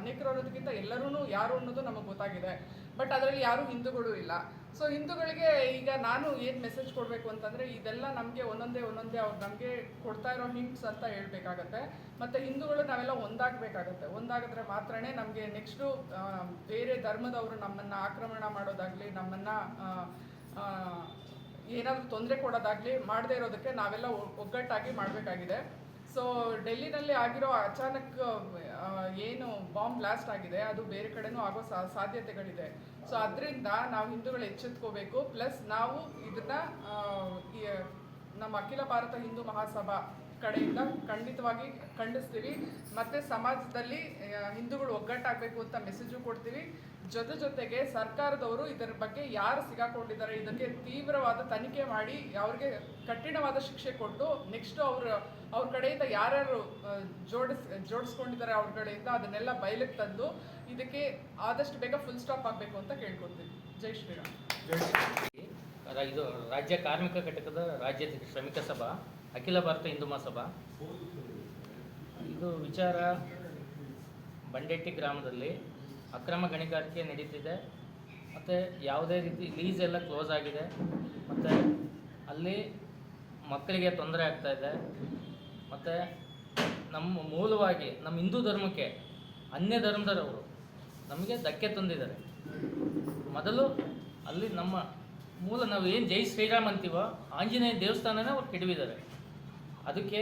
ಅನೇಕರು ಅನ್ನೋದಕ್ಕಿಂತ ಎಲ್ಲರೂ ಯಾರು ಅನ್ನೋದು ನಮಗೆ ಗೊತ್ತಾಗಿದೆ. ಬಟ್ ಅದರಲ್ಲಿ ಯಾರೂ ಹಿಂದೂಗಳು ಇಲ್ಲ. ಸೊ ಹಿಂದೂಗಳಿಗೆ ಈಗ ನಾನು ಏನು ಮೆಸೇಜ್ ಕೊಡಬೇಕು ಅಂತಂದರೆ, ಇದೆಲ್ಲ ನಮಗೆ ಒಂದೊಂದೇ ಒಂದೊಂದೇ ಅವ್ರು ನಮಗೆ ಕೊಡ್ತಾ ಇರೋ ಹಿಂಟ್ಸ್ ಅಂತ ಹೇಳಬೇಕಾಗತ್ತೆ. ಮತ್ತು ಹಿಂದೂಗಳು ನಾವೆಲ್ಲ ಒಂದಾಗಬೇಕಾಗತ್ತೆ. ಒಂದಾಗಿದ್ರೆ ಮಾತ್ರನೇ ನಮಗೆ ನೆಕ್ಸ್ಟು ಬೇರೆ ಧರ್ಮದವರು ನಮ್ಮನ್ನು ಆಕ್ರಮಣ ಮಾಡೋದಾಗಲಿ, ನಮ್ಮನ್ನು ಏನಾದರೂ ತೊಂದರೆ ಕೊಡೋದಾಗಲಿ, ಮಾಡದೇ ಇರೋದಕ್ಕೆ ನಾವೆಲ್ಲ ಒಗ್ಗಟ್ಟಾಗಿ ಮಾಡಬೇಕಾಗಿದೆ. ಸೊ ಡೆಲ್ಲಿನಲ್ಲಿ ಆಗಿರೋ ಅಚಾನಕ್ ಏನು ಬಾಂಬ್ ಬ್ಲಾಸ್ಟ್ ಆಗಿದೆ, ಅದು ಬೇರೆ ಕಡೆನೂ ಆಗೋ ಸಾಧ್ಯತೆಗಳಿದೆ. ಸೊ ಅದರಿಂದ ನಾವು ಹಿಂದೂಗಳು ಎಚ್ಚೆತ್ಕೋಬೇಕು. ಪ್ಲಸ್ ನಾವು ಇದನ್ನ ನಮ್ಮ ಅಖಿಲ ಭಾರತ ಹಿಂದೂ ಮಹಾಸಭಾ ಕಡೆಯಿಂದ ಖಂಡಿತವಾಗಿ ಖಂಡಿಸ್ತೀವಿ. ಮತ್ತೆ ಸಮಾಜದಲ್ಲಿ ಹಿಂದೂಗಳು ಒಗ್ಗಟ್ಟಾಗಬೇಕು ಅಂತ ಮೆಸೇಜು ಕೊಡ್ತೀವಿ. ಜೊತೆ ಜೊತೆಗೆ ಸರ್ಕಾರದವರು ಇದರ ಬಗ್ಗೆ ಯಾರು ಸಿಗಾಕೊಂಡಿದ್ದಾರೆ ಇದಕ್ಕೆ ತೀವ್ರವಾದ ತನಿಖೆ ಮಾಡಿ ಅವ್ರಿಗೆ ಕಠಿಣವಾದ ಶಿಕ್ಷೆ ಕೊಟ್ಟು ನೆಕ್ಸ್ಟ್ ಅವರು ಅವ್ರ ಕಡೆಯಿಂದ ಯಾರ್ಯಾರು ಜೋಡಿಸ್ ಜೋಡಿಸ್ಕೊಂಡಿದ್ದಾರೆ ಅವ್ರ ಕಡೆಯಿಂದ ಅದನ್ನೆಲ್ಲ ಬಯಲಿಗೆ ತಂದು ಇದಕ್ಕೆ ಆದಷ್ಟು ಬೇಗ ಫುಲ್ ಸ್ಟಾಪ್ ಆಗಬೇಕು ಅಂತ ಕೇಳ್ಕೊತೀವಿ ಜೈ ಶ್ರೀರಾಮ್. ಇದು ರಾಜ್ಯ ಕಾರ್ಮಿಕ ಘಟಕದ ರಾಜ್ಯ ಶ್ರಮಿಕ ಸಭಾ. ಅಖಿಲ ಭಾರತ ಹಿಂದೂ ಮಹಾಸಭಾ. ಇದು ವಿಚಾರ ಬಂಡೆಟ್ಟಿ ಗ್ರಾಮದಲ್ಲಿ ಅಕ್ರಮ ಗಣಿಗಾರಿಕೆ ನಡೀತಿದೆ. ಮತ್ತು ಯಾವುದೇ ರೀತಿ ಲೀಸ್ ಎಲ್ಲ ಕ್ಲೋಸ್ ಆಗಿದೆ. ಮತ್ತು ಅಲ್ಲಿ ಮಕ್ಕಳಿಗೆ ತೊಂದರೆ ಆಗ್ತಾ ಇದೆ. ಮತ್ತು ನಮ್ಮ ಮೂಲವಾಗಿ ನಮ್ಮ ಹಿಂದೂ ಧರ್ಮಕ್ಕೆ ಅನ್ಯ ಧರ್ಮದವರು ನಮಗೆ ಧಕ್ಕೆ ತಂದಿದ್ದಾರೆ. ಮೊದಲು ಅಲ್ಲಿ ನಮ್ಮ ಮೂಲ ನಾವು ಏನು ಜೈ ಶ್ರೀರಾಮ್ ಅಂತೀವೋ, ಆಂಜನೇಯ ದೇವಸ್ಥಾನನೇ ಅವ್ರು ಕೆಡವಿದ್ದಾರೆ. ಅದಕ್ಕೆ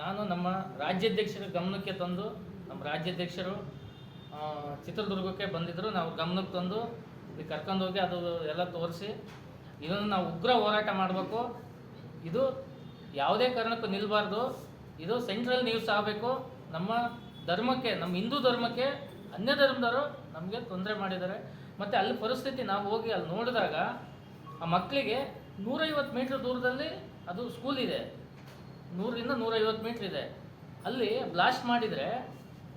ನಾನು ನಮ್ಮ ರಾಜ್ಯಾಧ್ಯಕ್ಷರ ಗಮನಕ್ಕೆ ತಂದು, ನಮ್ಮ ರಾಜ್ಯಾಧ್ಯಕ್ಷರು ಚಿತ್ರದುರ್ಗಕ್ಕೆ ಬಂದಿದ್ದರು ನಾವು ಗಮನಕ್ಕೆ ತಂದು ಇಲ್ಲಿ ಕರ್ಕೊಂಡು ಹೋಗಿ ಅದು ಎಲ್ಲ ತೋರಿಸಿ, ಇದನ್ನು ನಾವು ಉಗ್ರ ಹೋರಾಟ ಮಾಡಬೇಕು. ಇದು ಯಾವುದೇ ಕಾರಣಕ್ಕೂ ನಿಲ್ಲಬಾರ್ದು ಇದು ಸೆಂಟ್ರಲ್ ನ್ಯೂಸ್ ಆಗಬೇಕು ನಮ್ಮ ಧರ್ಮಕ್ಕೆ, ನಮ್ಮ ಹಿಂದೂ ಧರ್ಮಕ್ಕೆ, ಅನ್ಯ ಧರ್ಮದವರು ನಮಗೆ ತೊಂದರೆ ಮಾಡಿದ್ದಾರೆ. ಮತ್ತು ಅಲ್ಲಿ ಪರಿಸ್ಥಿತಿ ನಾವು ಹೋಗಿ ಅಲ್ಲಿ ನೋಡಿದಾಗ ಆ ಮಕ್ಕಳಿಗೆ ನೂರೈವತ್ತು ಮೀಟ್ರ್ ದೂರದಲ್ಲಿ ಅದು ಸ್ಕೂಲ್ ಇದೆ. ನೂರರಿಂದ ನೂರೈವತ್ತು ಮೀಟ್ರ್ ಇದೆ. ಅಲ್ಲಿ ಬ್ಲಾಸ್ಟ್ ಮಾಡಿದರೆ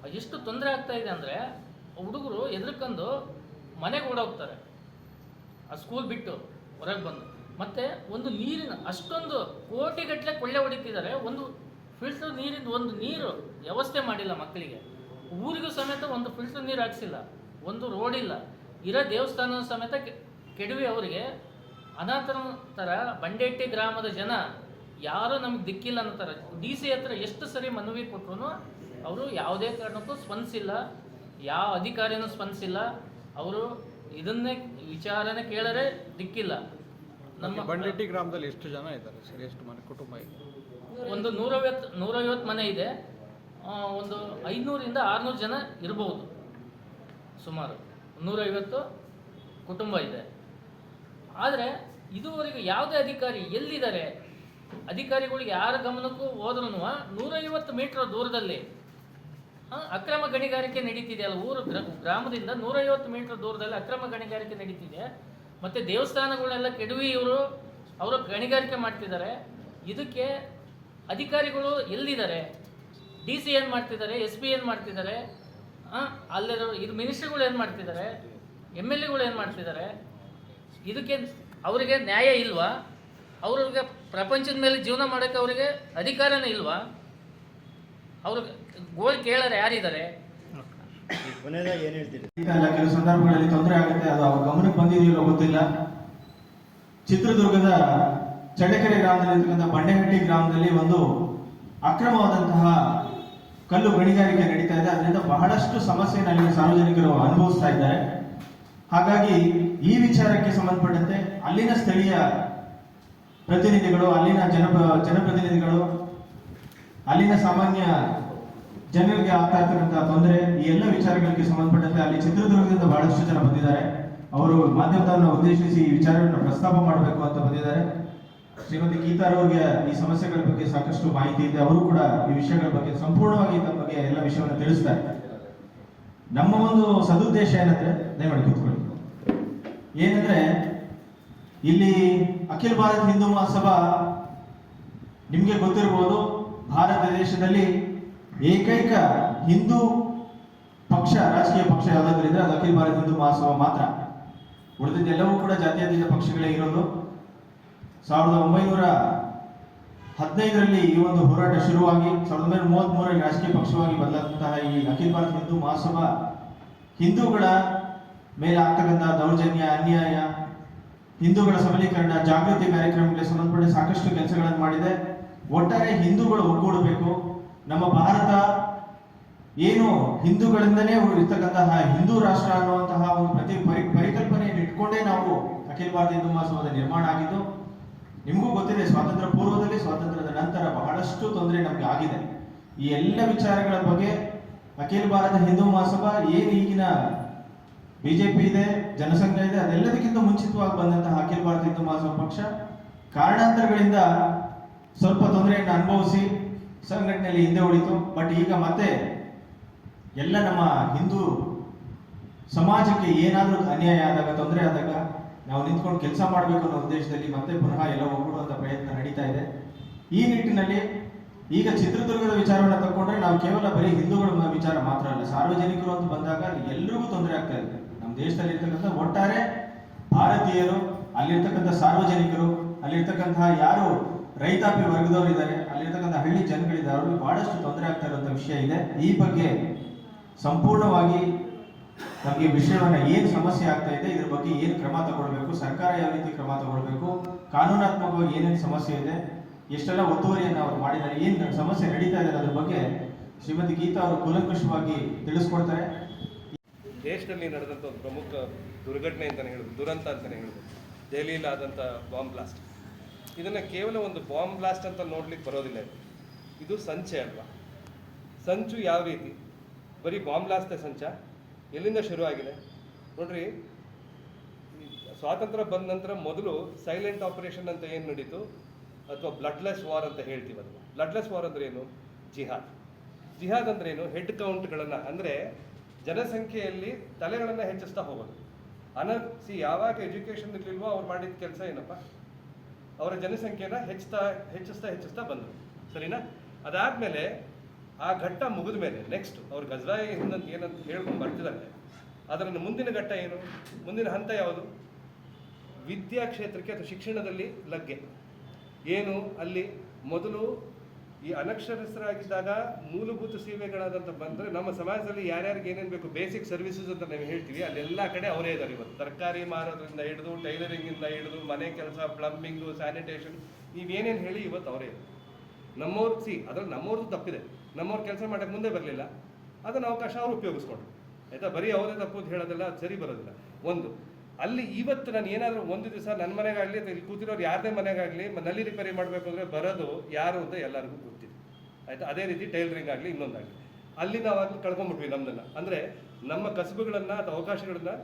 ಎಷ್ಟು ತೊಂದರೆ ಆಗ್ತಾ ಇದೆ ಅಂದರೆ ಹುಡುಗರು ಎದುರ್ಕೊಂಡು ಮನೆಗೆ ಓಡೋಗ್ತಾರೆ. ಆ ಸ್ಕೂಲ್ ಬಿಟ್ಟು ಹೊರಗೆ ಬಂದು. ಮತ್ತು ಒಂದು ನೀರಿನ ಅಷ್ಟೊಂದು ಕೋಟಿಗಟ್ಟಲೆ ಕೊಳ್ಳೆ ಹೊಡಿತಿದ್ದಾರೆ. ಒಂದು ಫಿಲ್ಟರ್ ನೀರಿನ ಒಂದು ನೀರು ವ್ಯವಸ್ಥೆ ಮಾಡಿಲ್ಲ ಮಕ್ಕಳಿಗೆ. ಊರಿಗೂ ಸಮೇತ ಒಂದು ಫಿಲ್ಟರ್ ನೀರು ಹಾಕ್ಸಿಲ್ಲ. ಒಂದು ರೋಡ್ ಇಲ್ಲ. ಇರೋ ದೇವಸ್ಥಾನ ಸಮೇತ ಕೆಡವಿ ಅವರಿಗೆ ಅನಾಥರ ಥರ ಬಂಡೆಟ್ಟಿ ಗ್ರಾಮದ ಜನ ಯಾರೂ ನಮ್ಗೆ ದಿಕ್ಕಿಲ್ಲ ಅಂತಾರೆ ಡಿ ಸಿ ಹತ್ರ ಎಷ್ಟು ಸರಿ ಮನವಿ ಕೊಟ್ಟರು ಅವರು ಯಾವುದೇ ಕಾರಣಕ್ಕೂ ಸ್ಪಂದಿಸಿಲ್ಲ. ಯಾವ ಅಧಿಕಾರಿನೂ ಸ್ಪಂದಿಸಿಲ್ಲ. ಅವರು ಇದನ್ನೇ ವಿಚಾರನೆ ಕೇಳರೆ ದಿಕ್ಕಿಲ್ಲ. ನಮ್ಮ ಬಂಡೆಟ್ಟಿ ಗ್ರಾಮದಲ್ಲಿ ಎಷ್ಟು ಜನ ಇದ್ದಾರೆ ಸರ್ ಎಷ್ಟು ಮನೆ ಕುಟುಂಬ ಇದೆ? ಒಂದು ನೂರೈವತ್ತು ನೂರೈವತ್ತು ಮನೆ ಇದೆ. ಒಂದು ಐನೂರಿಂದ ಆರುನೂರು ಜನ ಇರಬಹುದು ಸುಮಾರು ನೂರೈವತ್ತು ಕುಟುಂಬ ಇದೆ. ಆದರೆ ಇದುವರೆಗೂ ಯಾವುದೇ ಅಧಿಕಾರಿ ಎಲ್ಲಿದ್ದಾರೆ? ಅಧಿಕಾರಿಗಳಿಗೆ ಯಾರ ಗಮನಕ್ಕೂ ಹೋದ್ರೂ ನೂರೈವತ್ತು ಮೀಟರ್ ದೂರದಲ್ಲಿ ಅಕ್ರಮ ಗಣಿಗಾರಿಕೆ ನಡೀತಿದೆ ಅಲ್ಲ, ಊರು ಗ್ರ- ಗ್ರಾಮದಿಂದ ನೂರೈವತ್ತು ಮೀಟರ್ ದೂರದಲ್ಲಿ ಅಕ್ರಮ ಗಣಿಗಾರಿಕೆ ನಡೀತಿದೆ. ಮತ್ತು ದೇವಸ್ಥಾನಗಳನ್ನೆಲ್ಲ ಕೆಡವಿ ಇವರು, ಅವರು ಗಣಿಗಾರಿಕೆ ಮಾಡ್ತಿದ್ದಾರೆ. ಇದಕ್ಕೆ ಅಧಿಕಾರಿಗಳು ಎಲ್ಲಿದ್ದಾರೆ ಡಿ ಸಿ ಏನು ಮಾಡ್ತಿದ್ದಾರೆ? ಎಸ್ ಪಿ ಏನು ಮಾಡ್ತಿದ್ದಾರೆ? ಅಲ್ಲಿರೋ ಇದು ಮಿನಿಸ್ಟ್ರಿಗಳು ಏನು ಮಾಡ್ತಿದ್ದಾರೆ? ಎಂ ಎಲ್ ಎಗಳು ಏನು ಮಾಡ್ತಿದ್ದಾರೆ? ಇದಕ್ಕೆ ಅವರಿಗೆ ನ್ಯಾಯ ಇಲ್ವಾ? ಅವ್ರಿಗೆ ಪ್ರಪಂಚದ ಮೇಲೆ ಜೀವನ ಮಾಡೋಕ್ಕೆ ಅವರಿಗೆ ಅಧಿಕಾರನೇ ಇಲ್ವಾ? ಅವರು ಗೋಳ್ ಕೇಳೋರು ಯಾರಿದ್ದಾರೆ? ಕೊನೆಯದಾಗಿ ಏನು ಹೇಳ್ತೀರಿ? ಇಲ್ಲ ಕೆಲವು ಸಂದರ್ಭಗಳಲ್ಲಿ ತೊಂದರೆ ಆಗುತ್ತೆ ಅದು ಅವ್ರ ಗಮನಕ್ಕೆ ಬಂದಿದೆಯೋ ಗೊತ್ತಿಲ್ಲ. ಚಿತ್ರದುರ್ಗದ ಚಳ್ಳಕೆರೆ ಗ್ರಾಮದಲ್ಲಿರ್ತಕ್ಕಂಥ ಬಂಡೆಹಟ್ಟಿ ಗ್ರಾಮದಲ್ಲಿ ಒಂದು ಅಕ್ರಮವಾದಂತಹ ಕಲ್ಲು ಗಣಿಗಾರಿಕೆ ನಡೀತಾ ಇದೆ. ಅದರಿಂದ ಬಹಳಷ್ಟು ಸಮಸ್ಯೆಯನ್ನು ಅಲ್ಲಿನ ಸಾರ್ವಜನಿಕರು ಅನುಭವಿಸ್ತಾ ಇದ್ದಾರೆ. ಹಾಗಾಗಿ ಈ ವಿಚಾರಕ್ಕೆ ಸಂಬಂಧಪಟ್ಟಂತೆ ಅಲ್ಲಿನ ಸ್ಥಳೀಯ ಪ್ರತಿನಿಧಿಗಳು, ಅಲ್ಲಿನ ಜನ ಜನಪ್ರತಿನಿಧಿಗಳು, ಅಲ್ಲಿನ ಸಾಮಾನ್ಯ ಜನರಿಗೆ ಆಗ್ತಾ ಇರ್ತಕ್ಕಂತಹ ತೊಂದರೆ, ಈ ಎಲ್ಲ ವಿಚಾರಗಳಿಗೆ ಸಂಬಂಧಪಟ್ಟಂತೆ ಅಲ್ಲಿ ಚಿತ್ರದುರ್ಗದಿಂದ ಬಹಳಷ್ಟು ಜನ ಬಂದಿದ್ದಾರೆ. ಅವರು ಮಾಧ್ಯಮದವರನ್ನ ಉದ್ದೇಶಿಸಿ ಈ ವಿಚಾರವನ್ನು ಪ್ರಸ್ತಾಪ ಮಾಡಬೇಕು ಅಂತ ಬಂದಿದ್ದಾರೆ. ಶ್ರೀಮತಿ ಗೀತಾರ್ ಅವರಿಗೆ ಈ ಸಮಸ್ಯೆಗಳ ಬಗ್ಗೆ ಸಾಕಷ್ಟು ಮಾಹಿತಿ ಇದೆ. ಅವರು ಕೂಡ ಈ ವಿಷಯಗಳ ಬಗ್ಗೆ ಸಂಪೂರ್ಣವಾಗಿ ತಮಗೆ ಎಲ್ಲ ವಿಷಯವನ್ನು ತಿಳಿಸ್ತಾರೆ. ನಮ್ಮ ಒಂದು ಸದುದ್ದೇಶ ಏನಂದ್ರೆ, ದಯಮಾಡಿ ಕೂತ್ಕೊಳ್ಳಿ. ಏನಂದ್ರೆ, ಇಲ್ಲಿ ಅಖಿಲ ಭಾರತ ಹಿಂದೂ ಮಹಾಸಭಾ ನಿಮಗೆ ಗೊತ್ತಿರಬಹುದು ಭಾರತ ದೇಶದಲ್ಲಿ ಏಕೈಕ ಹಿಂದೂ ಪಕ್ಷ, ರಾಜಕೀಯ ಪಕ್ಷ ಯಾವುದಾದ್ರಿಂದ ಅದು ಅಖಿಲ ಭಾರತ ಹಿಂದೂ ಮಹಾಸಭಾ ಮಾತ್ರ. ಉಳಿದಿದ್ದೆಲ್ಲವೂ ಕೂಡ ಜಾತ್ಯತೀತ ಪಕ್ಷಗಳೇ ಇರೋದು. ಸಾವಿರದ ಒಂಬೈನೂರ ಹದಿನೈದರಲ್ಲಿ ಈ ಒಂದು ಹೋರಾಟ ಶುರುವಾಗಿ, ಸಾವಿರದ ಒಂಬೈನೂರ ಮೂವತ್ತ್ ರಾಜಕೀಯ ಪಕ್ಷವಾಗಿ ಬದಲಾದಂತಹ ಈ ಅಖಿಲ ಭಾರತ ಹಿಂದೂ ಮಹಾಸಭಾ ಹಿಂದೂಗಳ ಮೇಲೆ ಆಗ್ತಕ್ಕಂತಹ ದೌರ್ಜನ್ಯ, ಅನ್ಯಾಯ ಹಿಂದೂಗಳ ಸಬಲೀಕರಣ, ಜಾಗೃತಿ ಕಾರ್ಯಕ್ರಮಗಳಿಗೆ ಸಂಬಂಧಪಟ್ಟ ಸಾಕಷ್ಟು ಕೆಲಸಗಳನ್ನು ಮಾಡಿದೆ. ಒಟ್ಟಾರೆ ಹಿಂದೂಗಳು ಒಗ್ಗೂಡಬೇಕು. ನಮ್ಮ ಭಾರತ ಏನು ಹಿಂದೂಗಳಿಂದನೇ ಇರ್ತಕ್ಕಂತಹ ಹಿಂದೂ ರಾಷ್ಟ್ರ ಅನ್ನುವಂತಹ ಒಂದು ಪ್ರತಿ ಪರಿ, ಪರಿಕಲ್ಪನೆಯನ್ನು ಇಟ್ಕೊಂಡೇ ನಾವು ಅಖಿಲ ಭಾರತ ಹಿಂದೂ ಮಹಾಸಭಾದ ನಿರ್ಮಾಣ ಆಗಿದ್ದು, ನಿಮಗೂ ಗೊತ್ತಿದೆ, ಸ್ವಾತಂತ್ರ್ಯ ಪೂರ್ವದಲ್ಲಿ ಸ್ವಾತಂತ್ರ್ಯದ ನಂತರ ಬಹಳಷ್ಟು ತೊಂದರೆ ನಮಗೆ ಆಗಿದೆ. ಈ ಎಲ್ಲ ವಿಚಾರಗಳ ಬಗ್ಗೆ ಅಖಿಲ ಭಾರತ ಹಿಂದೂ ಮಹಾಸಭಾ ಏನು ಈಗಿನ ಬಿಜೆಪಿ ಇದೆ ಜನಸಂಖ್ಯೆ ಇದೆ, ಅದೆಲ್ಲದಕ್ಕಿಂತ ಮುಂಚಿತವಾಗಿ ಬಂದಂತಹ ಅಖಿಲ ಭಾರತ ಹಿಂದೂ ಪಕ್ಷ ಕಾರಣಾಂತರಗಳಿಂದ ಸ್ವಲ್ಪ ತೊಂದರೆಯನ್ನು ಅನುಭವಿಸಿ ಸಂಘಟನೆಯಲ್ಲಿ ಹಿಂದೆ ಉಳಿತು. ಬಟ್ ಈಗ ಮತ್ತೆ ಎಲ್ಲ ನಮ್ಮ ಹಿಂದೂ ಸಮಾಜಕ್ಕೆ ಏನಾದರೂ ಅನ್ಯಾಯ ಆದಾಗ, ತೊಂದರೆ ಆದಾಗ ನಾವು ನಿಂತ್ಕೊಂಡು ಕೆಲಸ ಮಾಡಬೇಕು ಅನ್ನೋ ಉದ್ದೇಶದಲ್ಲಿ ಮತ್ತೆ ಪುನಃ ಎಲ್ಲ ಒಗ್ಗೂಡುವಂತ ಪ್ರಯತ್ನ ನಡೀತಾ ಇದೆ. ಈ ನಿಟ್ಟಿನಲ್ಲಿ ಈಗ ಚಿತ್ರದುರ್ಗದ ವಿಚಾರವನ್ನು ತಗೊಂಡ್ರೆ ನಾವು ಕೇವಲ ಬರೀ ಹಿಂದೂಗಳ ವಿಚಾರ ಮಾತ್ರ ಅಲ್ಲ, ಸಾರ್ವಜನಿಕರು ಅಂತ ಬಂದಾಗ ಎಲ್ಲರಿಗೂ ತೊಂದರೆ ಆಗ್ತಾ ಇದೆ. ದೇಶದಲ್ಲಿ ಇರ್ತಕ್ಕಂಥ ಒಟ್ಟಾರೆ ಭಾರತೀಯರು, ಅಲ್ಲಿರ್ತಕ್ಕಂಥ ಸಾರ್ವಜನಿಕರು ಅಲ್ಲಿರ್ತಕ್ಕಂತಹ ಯಾರು ರೈತಾಪಿ ವರ್ಗದವರು ಇದ್ದಾರೆ, ಅಲ್ಲಿರ್ತಕ್ಕಂಥ ಹಳ್ಳಿ ಜನಗಳಿದ್ದಾರೆ, ಅವ್ರಿಗೆ ಬಹಳಷ್ಟು ತೊಂದರೆ ಆಗ್ತಾ ಇರುವಂಥ ವಿಷಯ ಇದೆ. ಈ ಬಗ್ಗೆ ಸಂಪೂರ್ಣವಾಗಿ ನಮಗೆ ವಿಷಯವನ್ನ ಏನು ಸಮಸ್ಯೆ ಆಗ್ತಾ ಇದೆ, ಇದ್ರ ಬಗ್ಗೆ ಏನು ಕ್ರಮ ತಗೊಳ್ಬೇಕು, ಸರ್ಕಾರ ಯಾವ ರೀತಿ ಕ್ರಮ ತಗೊಳ್ಬೇಕು, ಕಾನೂನಾತ್ಮಕವಾಗಿ ಏನೇನು ಸಮಸ್ಯೆ ಇದೆ, ಎಷ್ಟೆಲ್ಲ ಒತ್ತುವರಿಯನ್ನು ಅವರು ಮಾಡಿದ್ದಾರೆ, ಏನು ಸಮಸ್ಯೆ ನಡೀತಾ ಇದೆ ಅದ್ರ ಬಗ್ಗೆ ಶ್ರೀಮತಿ ಗೀತಾ ಅವರು ಕುಲಂಕುಷವಾಗಿ ತಿಳಿಸ್ಕೊಡ್ತಾರೆ. ದೇಶದಲ್ಲಿ ನಡೆದಂಥ ಒಂದು ಪ್ರಮುಖ ದುರ್ಘಟನೆ ಅಂತಲೇ ಹೇಳ್ಬೋದು, ದುರಂತ ಅಂತಲೇ ಹೇಳ್ಬೋದು. ದೆಹಲಿಯಲ್ಲಿ ಆದಂಥ ಬಾಂಬ್ ಬ್ಲಾಸ್ಟ್ ಇದನ್ನು ಕೇವಲ ಒಂದು ಬಾಂಬ್ ಬ್ಲಾಸ್ಟ್ ಅಂತ ನೋಡ್ಲಿಕ್ಕೆ ಬರೋದಿಲ್ಲ ಇದು. ಸಂಚೆ ಅಲ್ವಾ? ಸಂಚು ಯಾವ ರೀತಿ? ಬರೀ ಬಾಂಬ್ ಬ್ಲಾಸ್ಟೇ ಸಂಚ? ಎಲ್ಲಿಂದ ಶುರು ಆಗಿದೆ? ನೋಡ್ರಿ ಸ್ವಾತಂತ್ರ್ಯ ಬಂದ ನಂತರ ಮೊದಲು ಸೈಲೆಂಟ್ ಆಪರೇಷನ್ ಅಂತ ಏನು ನಡೀತು? ಅಥವಾ ಬ್ಲಡ್ಲೆಸ್ ವಾರ್ ಅಂತ ಹೇಳ್ತೀವಿ ಅದನ್ನು ಬ್ಲಡ್ಲೆಸ್ ವಾರ್ ಅಂದ್ರೆ ಏನು? ಜಿಹಾದ್. ಜಿಹಾದ್ ಅಂದ್ರೆ ಏನು? ಹೆಡ್ ಕೌಂಟ್ಗಳನ್ನು ಅಂದರೆ ಜನಸಂಖ್ಯೆಯಲ್ಲಿ ತಲೆಗಳನ್ನು ಹೆಚ್ಚಿಸ್ತಾ ಹೋಗೋದು. ಅನ, ಸಿ, ಯಾವಾಗ ಎಜುಕೇಷನ್ ಇರಲಿಲ್ವೋ ಅವ್ರು ಮಾಡಿದ ಕೆಲಸ ಏನಪ್ಪ? ಅವರ ಜನಸಂಖ್ಯೆನ ಹೆಚ್ಚಿಸ್ತಾ ಹೆಚ್ಚಿಸ್ತಾ ಹೆಚ್ಚಿಸ್ತಾ ಬಂದರು ಸರಿನಾ? ಅದಾದಮೇಲೆ ಆ ಘಟ್ಟ ಮುಗಿದ ಮೇಲೆ ನೆಕ್ಸ್ಟ್ ಅವ್ರು ಗಜ್ರಾಯಿ ಹಿಂದಂತ ಏನಂತ ಹೇಳ್ಕೊಂಡು ಬರ್ತಿದ್ದಾರೆ. ಅದರ ಮುಂದಿನ ಘಟ್ಟ ಏನು? ಮುಂದಿನ ಹಂತ ಯಾವುದು? ವಿದ್ಯಾ ಕ್ಷೇತ್ರಕ್ಕೆ ಅಥವಾ ಶಿಕ್ಷಣದಲ್ಲಿ ಲಗ್ಗೆ. ಏನು? ಅಲ್ಲಿ ಮೊದಲು ಈ ಅನಕ್ಷರಸ್ಥರಾಗಿದ್ದಾಗ ಮೂಲಭೂತ ಸೇವೆಗಳಾದಂತ ಬಂದರೆ ನಮ್ಮ ಸಮಾಜದಲ್ಲಿ ಯಾರ್ಯಾರಿಗೆ ಏನೇನು ಬೇಕು ಬೇಸಿಕ್ ಸರ್ವಿಸಸ್ ಅಂತ ನಾವು ಹೇಳ್ತೀವಿ. ಅಲ್ಲೆಲ್ಲ ಕಡೆ ಅವರೇ ಇದ್ದಾರೆ ಇವತ್ತು. ತರಕಾರಿ ಮಾರೋದ್ರಿಂದ ಹಿಡಿದು ಟೈಲರಿಂಗಿಂದ ಹಿಡಿದು, ಮನೆ ಕೆಲಸ ಪ್ಲಂಬಿಂಗು ಸ್ಯಾನಿಟೇಷನ್ ನೀವೇನೇನು ಹೇಳಿ ಇವತ್ತು ಅವರೇ ಇದೆ ನಮ್ಮವ್ರು ಸಿ ಅದ್ರಲ್ಲಿ ನಮ್ಮವ್ರದ್ದು ತಪ್ಪಿದೆ. ನಮ್ಮವ್ರು ಕೆಲಸ ಮಾಡೋಕ್ಕೆ ಮುಂದೆ ಬರಲಿಲ್ಲ. ಅದನ್ನು ಅವಕಾಶ ಅವ್ರು ಉಪಯೋಗಿಸ್ಕೊಂಡ್ರು. ಆಯಿತಾ? ಬರೀ ಅವರೇ ತಪ್ಪು ಅಂತ ಹೇಳೋದಿಲ್ಲ, ಅದು ಸರಿ ಬರೋದಿಲ್ಲ. ಒಂದು ಅಲ್ಲಿ ಇವತ್ತು ನಾನು ಏನಾದರೂ ಒಂದು ದಿವಸ ನನ್ನ ಮನೆಗಾಗಲಿ ಅಥವಾ ಇಲ್ಲಿ ಕೂತಿರೋರು ಯಾರದೇ ಮನೆಗಾಗಲಿ ನಲ್ಲಿ ರಿಪೇರಿ ಮಾಡಬೇಕು ಅಂದರೆ ಬರೋದು ಯಾರು ಅಂತ ಎಲ್ಲರಿಗೂ ಗೊತ್ತಿದೆ. ಆಯಿತು? ಅದೇ ರೀತಿ ಟೈಲರಿಂಗ್ ಆಗಲಿ ಇನ್ನೊಂದಾಗಲಿ. ಅಲ್ಲಿ ನಾವು ಅಲ್ಲಿ ಕಳ್ಕೊಂಡ್ಬಿಟ್ವಿ ನಮ್ಮನ್ನು ಅಂದರೆ ನಮ್ಮ ಕಸುಬುಗಳನ್ನು ಅಥವಾ ಅವಕಾಶಗಳನ್ನು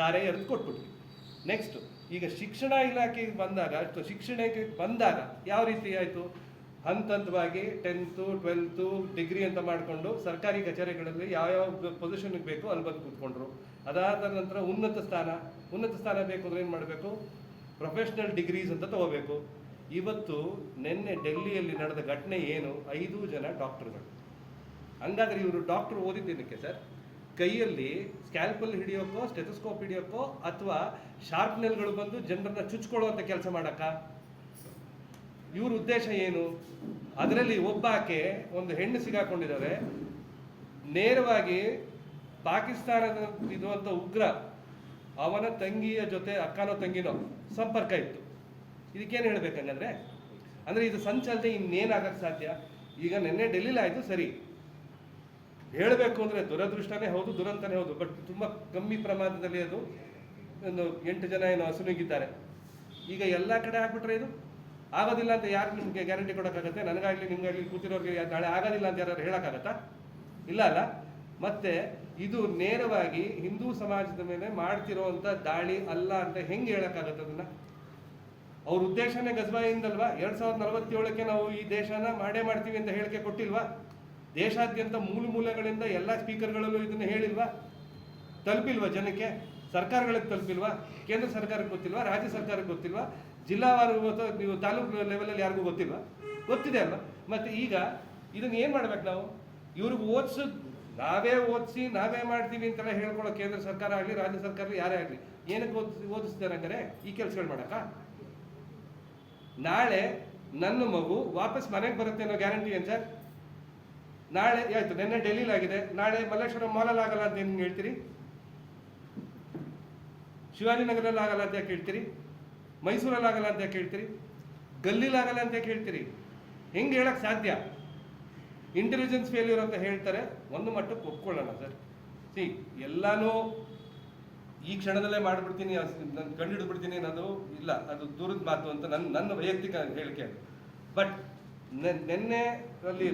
ದಾರೆ ಎರೆದು ಕೊಟ್ಬಿಟ್ವಿ. ನೆಕ್ಸ್ಟ್ ಈಗ ಶಿಕ್ಷಣ ಇಲಾಖೆಗೆ ಬಂದಾಗ ಅಥವಾ ಶಿಕ್ಷಣಕ್ಕೆ ಬಂದಾಗ ಯಾವ ರೀತಿ ಆಯಿತು? ಹಂತ ಹಂತವಾಗಿ ಟೆಂತು ಟ್ವೆಲ್ತು ಡಿಗ್ರಿ ಅಂತ ಮಾಡಿಕೊಂಡು ಸರ್ಕಾರಿ ಕಚೇರಿಗಳಲ್ಲಿ ಯಾವ್ಯಾವ ಪೊಸಿಷನ್ಗೆ ಬೇಕು ಅಲ್ಲಿ ಬಂದು ಕೂತ್ಕೊಂಡ್ರು. ಅದಾದ ನಂತರ ಉನ್ನತ ಸ್ಥಾನ ಉನ್ನತ ಸ್ಥಾನ ಬೇಕು ಅಂದ್ರೆ ಏನು ಮಾಡಬೇಕು? ಪ್ರೊಫೆಷ್ನಲ್ ಡಿಗ್ರೀಸ್ ಅಂತ ತಗೋಬೇಕು. ಇವತ್ತು ನಿನ್ನೆ ಡೆಲ್ಲಿಯಲ್ಲಿ ನಡೆದ ಘಟನೆ ಏನು? ಐದು ಜನ ಡಾಕ್ಟರ್ಗಳು ಹಂಗಾದ್ರೆ ಇವರು ಡಾಕ್ಟರ್ ಓದಿದ್ದೇನಕ್ಕೆ ಸರ್? ಕೈಯಲ್ಲಿ ಸ್ಕ್ಯಾಲ್ಪಲ್ ಹಿಡಿಯೋಕ್ಕೋ ಸ್ಟೆಥೋಸ್ಕೋಪ್ ಹಿಡಿಯೋಕ್ಕೋ ಅಥವಾ ಶಾರ್ಪ್ನೆಲ್ಗಳು ಬಂದು ಜನರನ್ನ ಚುಚ್ಕೊಳ್ಳುವಂಥ ಕೆಲಸ ಮಾಡಕ್ಕ? ಇವ್ರ ಉದ್ದೇಶ ಏನು? ಅದರಲ್ಲಿ ಒಬ್ಬ ಆಕೆ ಒಂದು ಹೆಣ್ಣು ಸಿಗಾಕೊಂಡಿದ್ದಾರೆ ನೇರವಾಗಿ ಪಾಕಿಸ್ತಾನದ ಇರುವಂಥ ಉಗ್ರ, ಅವನ ತಂಗಿಯ ಜೊತೆ ಅಕ್ಕನೋ ತಂಗಿನೋ ಸಂಪರ್ಕ ಇತ್ತು. ಇದಕ್ಕೇನು ಹೇಳ್ಬೇಕಂಗಂದ್ರೆ ಅಂದ್ರೆ ಇದು ಸಂಚಲನೆ ಇನ್ನೇನಾಗಕ್ಕೆ ಸಾಧ್ಯ? ಈಗ ನಿನ್ನೆ ಡೆಲ್ಲಿಲಿ ಆಯಿತು, ಸರಿ. ಹೇಳಬೇಕು ಅಂದರೆ ದುರದೃಷ್ಟನೇ ಹೌದು, ದುರಂತನೇ ಹೌದು, ಬಟ್ ತುಂಬ ಕಮ್ಮಿ ಪ್ರಮಾಣದಲ್ಲಿ ಅದು ಒಂದು ಎಂಟು ಜನ ಏನೋ ಹಸುನುಗಿದ್ದಾರೆ ಈಗ ಎಲ್ಲ ಕಡೆ ಆಗ್ಬಿಟ್ರೆ ಇದು? ಆಗೋದಿಲ್ಲ ಅಂತ ಯಾರು ನಿಮಗೆ ಗ್ಯಾರಂಟಿ ಕೊಡೋಕ್ಕಾಗತ್ತೆ? ನನಗಾಗಲಿ, ನಿಮಗಾಗಲಿ, ಕೂತಿರೋರಿಗೆ ನಾಳೆ ಆಗೋದಿಲ್ಲ ಅಂತ ಯಾರು ಹೇಳೋಕ್ಕಾಗತ್ತಾ? ಇಲ್ಲ ಅಲ್ಲ? ಮತ್ತೆ ಇದು ನೇರವಾಗಿ ಹಿಂದೂ ಸಮಾಜದ ಮೇಲೆ ಮಾಡ್ತಿರೋವಂಥ ದಾಳಿ ಅಲ್ಲ ಅಂತ ಹೆಂಗೆ ಹೇಳೋಕ್ಕಾಗತ್ತೆ ಅದನ್ನ? ಅವ್ರ ಉದ್ದೇಶನೇ ಗಜಬಾಯಿಂದಲ್ವಾ? ಎರಡು ಸಾವಿರದ ನಲವತ್ತೇಳಕ್ಕೆ ನಾವು ಈ ದೇಶನ ಮಾಡೇ ಮಾಡ್ತೀವಿ ಅಂತ ಹೇಳಿಕೆ ಕೊಟ್ಟಿಲ್ವಾ? ದೇಶಾದ್ಯಂತ ಮೂಲ ಮೂಲೆಗಳಿಂದ ಎಲ್ಲ ಸ್ಪೀಕರ್ಗಳಲ್ಲೂ ಇದನ್ನು ಹೇಳಿಲ್ವಾ? ತಲುಪಿಲ್ವಾ ಜನಕ್ಕೆ? ಸರ್ಕಾರಗಳಿಗೆ ತಲುಪಿಲ್ವಾ? ಕೇಂದ್ರ ಸರ್ಕಾರಕ್ಕೆ ಗೊತ್ತಿಲ್ವಾ? ರಾಜ್ಯ ಸರ್ಕಾರಕ್ಕೆ ಗೊತ್ತಿಲ್ವಾ? ಜಿಲ್ಲಾವಾರು ಅಥವಾ ನೀವು ತಾಲೂಕು ಲೆವೆಲಲ್ಲಿ ಯಾರಿಗೂ ಗೊತ್ತಿಲ್ವಾ? ಗೊತ್ತಿದೆ ಅಲ್ವಾ? ಮತ್ತೆ ಈಗ ಇದನ್ನ ಏನು ಮಾಡ್ಬೇಕು ನಾವು? ಇವ್ರಿಗೆ ಓದಿಸೋದು ನಾವೇ ಓದಿಸಿ, ನಾವೇ ಮಾಡ್ತೀವಿ ಅಂತೆಲ್ಲ ಹೇಳ್ಕೊಳ್ಳೋ ಕೇಂದ್ರ ಸರ್ಕಾರ ಆಗಲಿ, ರಾಜ್ಯ ಸರ್ಕಾರ ಯಾರೇ ಆಗಲಿ, ಏನಕ್ಕೆ ಓದಿಸಿ ಓದಿಸ್ತಾರೆ ಅಂದರೆ ಈ ಕೆಲಸಗಳು ಮಾಡಕ್ಕ ನಾಳೆ ನನ್ನ ಮಗು ವಾಪಸ್ ಮನೆಗೆ ಬರುತ್ತೆ ಅನ್ನೋ ಗ್ಯಾರಂಟಿ ಏನು ಸರ್? ನಾಳೆ, ಆಯ್ತು, ನಿನ್ನೆ ಡೆಲ್ಲಿಲಿ ಆಗಿದೆ. ನಾಳೆ ಮಲ್ಲೇಶ್ವರ ಮಾಲಲ್ಲಿ ಆಗಲ್ಲ ಅಂತ ಏನು ಹೇಳ್ತೀರಿ? ಶಿವಾಜಿನಗರಲ್ಲಿ ಆಗಲ್ಲ ಅಂತ ಯಾಕೆ ಹೇಳ್ತೀರಿ? ಮೈಸೂರಲ್ಲಿ ಆಗಲ್ಲ ಅಂತ ಯಾಕೆ ಹೇಳ್ತೀರಿ? ಗಲ್ಲಿಲಾಗಲ್ಲ ಅಂತ ಯಾಕೆ ಹೇಳ್ತೀರಿ? ಹೆಂಗೆ ಹೇಳಕ್ಕೆ ಸಾಧ್ಯ? ಇಂಟೆಲಿಜೆನ್ಸ್ ಫೇಲ್ಯೂರ್ ಅಂತ ಹೇಳ್ತಾರೆ, ಒಂದು ಮಟ್ಟಕ್ಕೆ ಒಪ್ಕೊಳ್ಳೋಣ ಸರ್. ಸಿ ಎಲ್ಲಾನು ಈ ಕ್ಷಣದಲ್ಲೇ ಮಾಡಿಬಿಡ್ತೀನಿ ನಾನು ಕಂಡು ಹಿಡಿದ್ಬಿಡ್ತೀನಿ ಅನ್ನೋದು ಇಲ್ಲ. ಅದು ದೂರದ ಮಾತು ಅಂತ ನನ್ನ ನನ್ನ ವೈಯಕ್ತಿಕ ಹೇಳಿಕೆ ಅದು. ಬಟ್ ನೆನ್ನೆ ಅಲ್ಲಿ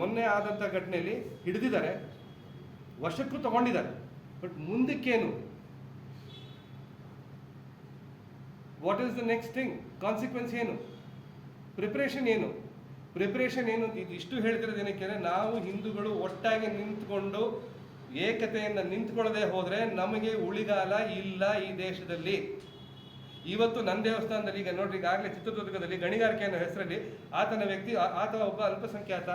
ಮೊನ್ನೆ ಆದಂಥ ಘಟನೆಯಲ್ಲಿ ಹಿಡಿದಿದ್ದಾರೆ ವರ್ಷಕ್ಕೂ ತಗೊಂಡಿದ್ದಾರೆ. But ಮುಂದಕ್ಕೇನು? What is the next thing consequence ಏನು? ಪ್ರಿಪ್ರೇಷನ್ ಏನು? ಪ್ರಿಪ್ರೇಷನ್ ಏನು ಇದು ಇಷ್ಟು ಹೇಳ್ತಿರೋದು ಏನಕ್ಕೆ ಅಂದರೆ ನಾವು ಹಿಂದೂಗಳು ಒಟ್ಟಾಗಿ ನಿಂತ್ಕೊಂಡು ಏಕತೆಯನ್ನು ನಿಂತ್ಕೊಳ್ಳದೆ ಹೋದರೆ ನಮಗೆ ಉಳಿಗಾಲ ಇಲ್ಲ ಈ ದೇಶದಲ್ಲಿ. ಇವತ್ತು ನನ್ನ ದೇವಸ್ಥಾನದಲ್ಲಿ ಈಗ ನೋಡ್ರಿ, ಈಗಾಗಲೇ ಚಿತ್ರದುರ್ಗದಲ್ಲಿ ಗಣಿಗಾರಿಕೆ ಅನ್ನೋ ಹೆಸರಲ್ಲಿ ಆತನ ವ್ಯಕ್ತಿ ಆತ ಒಬ್ಬ ಅಲ್ಪಸಂಖ್ಯಾತ.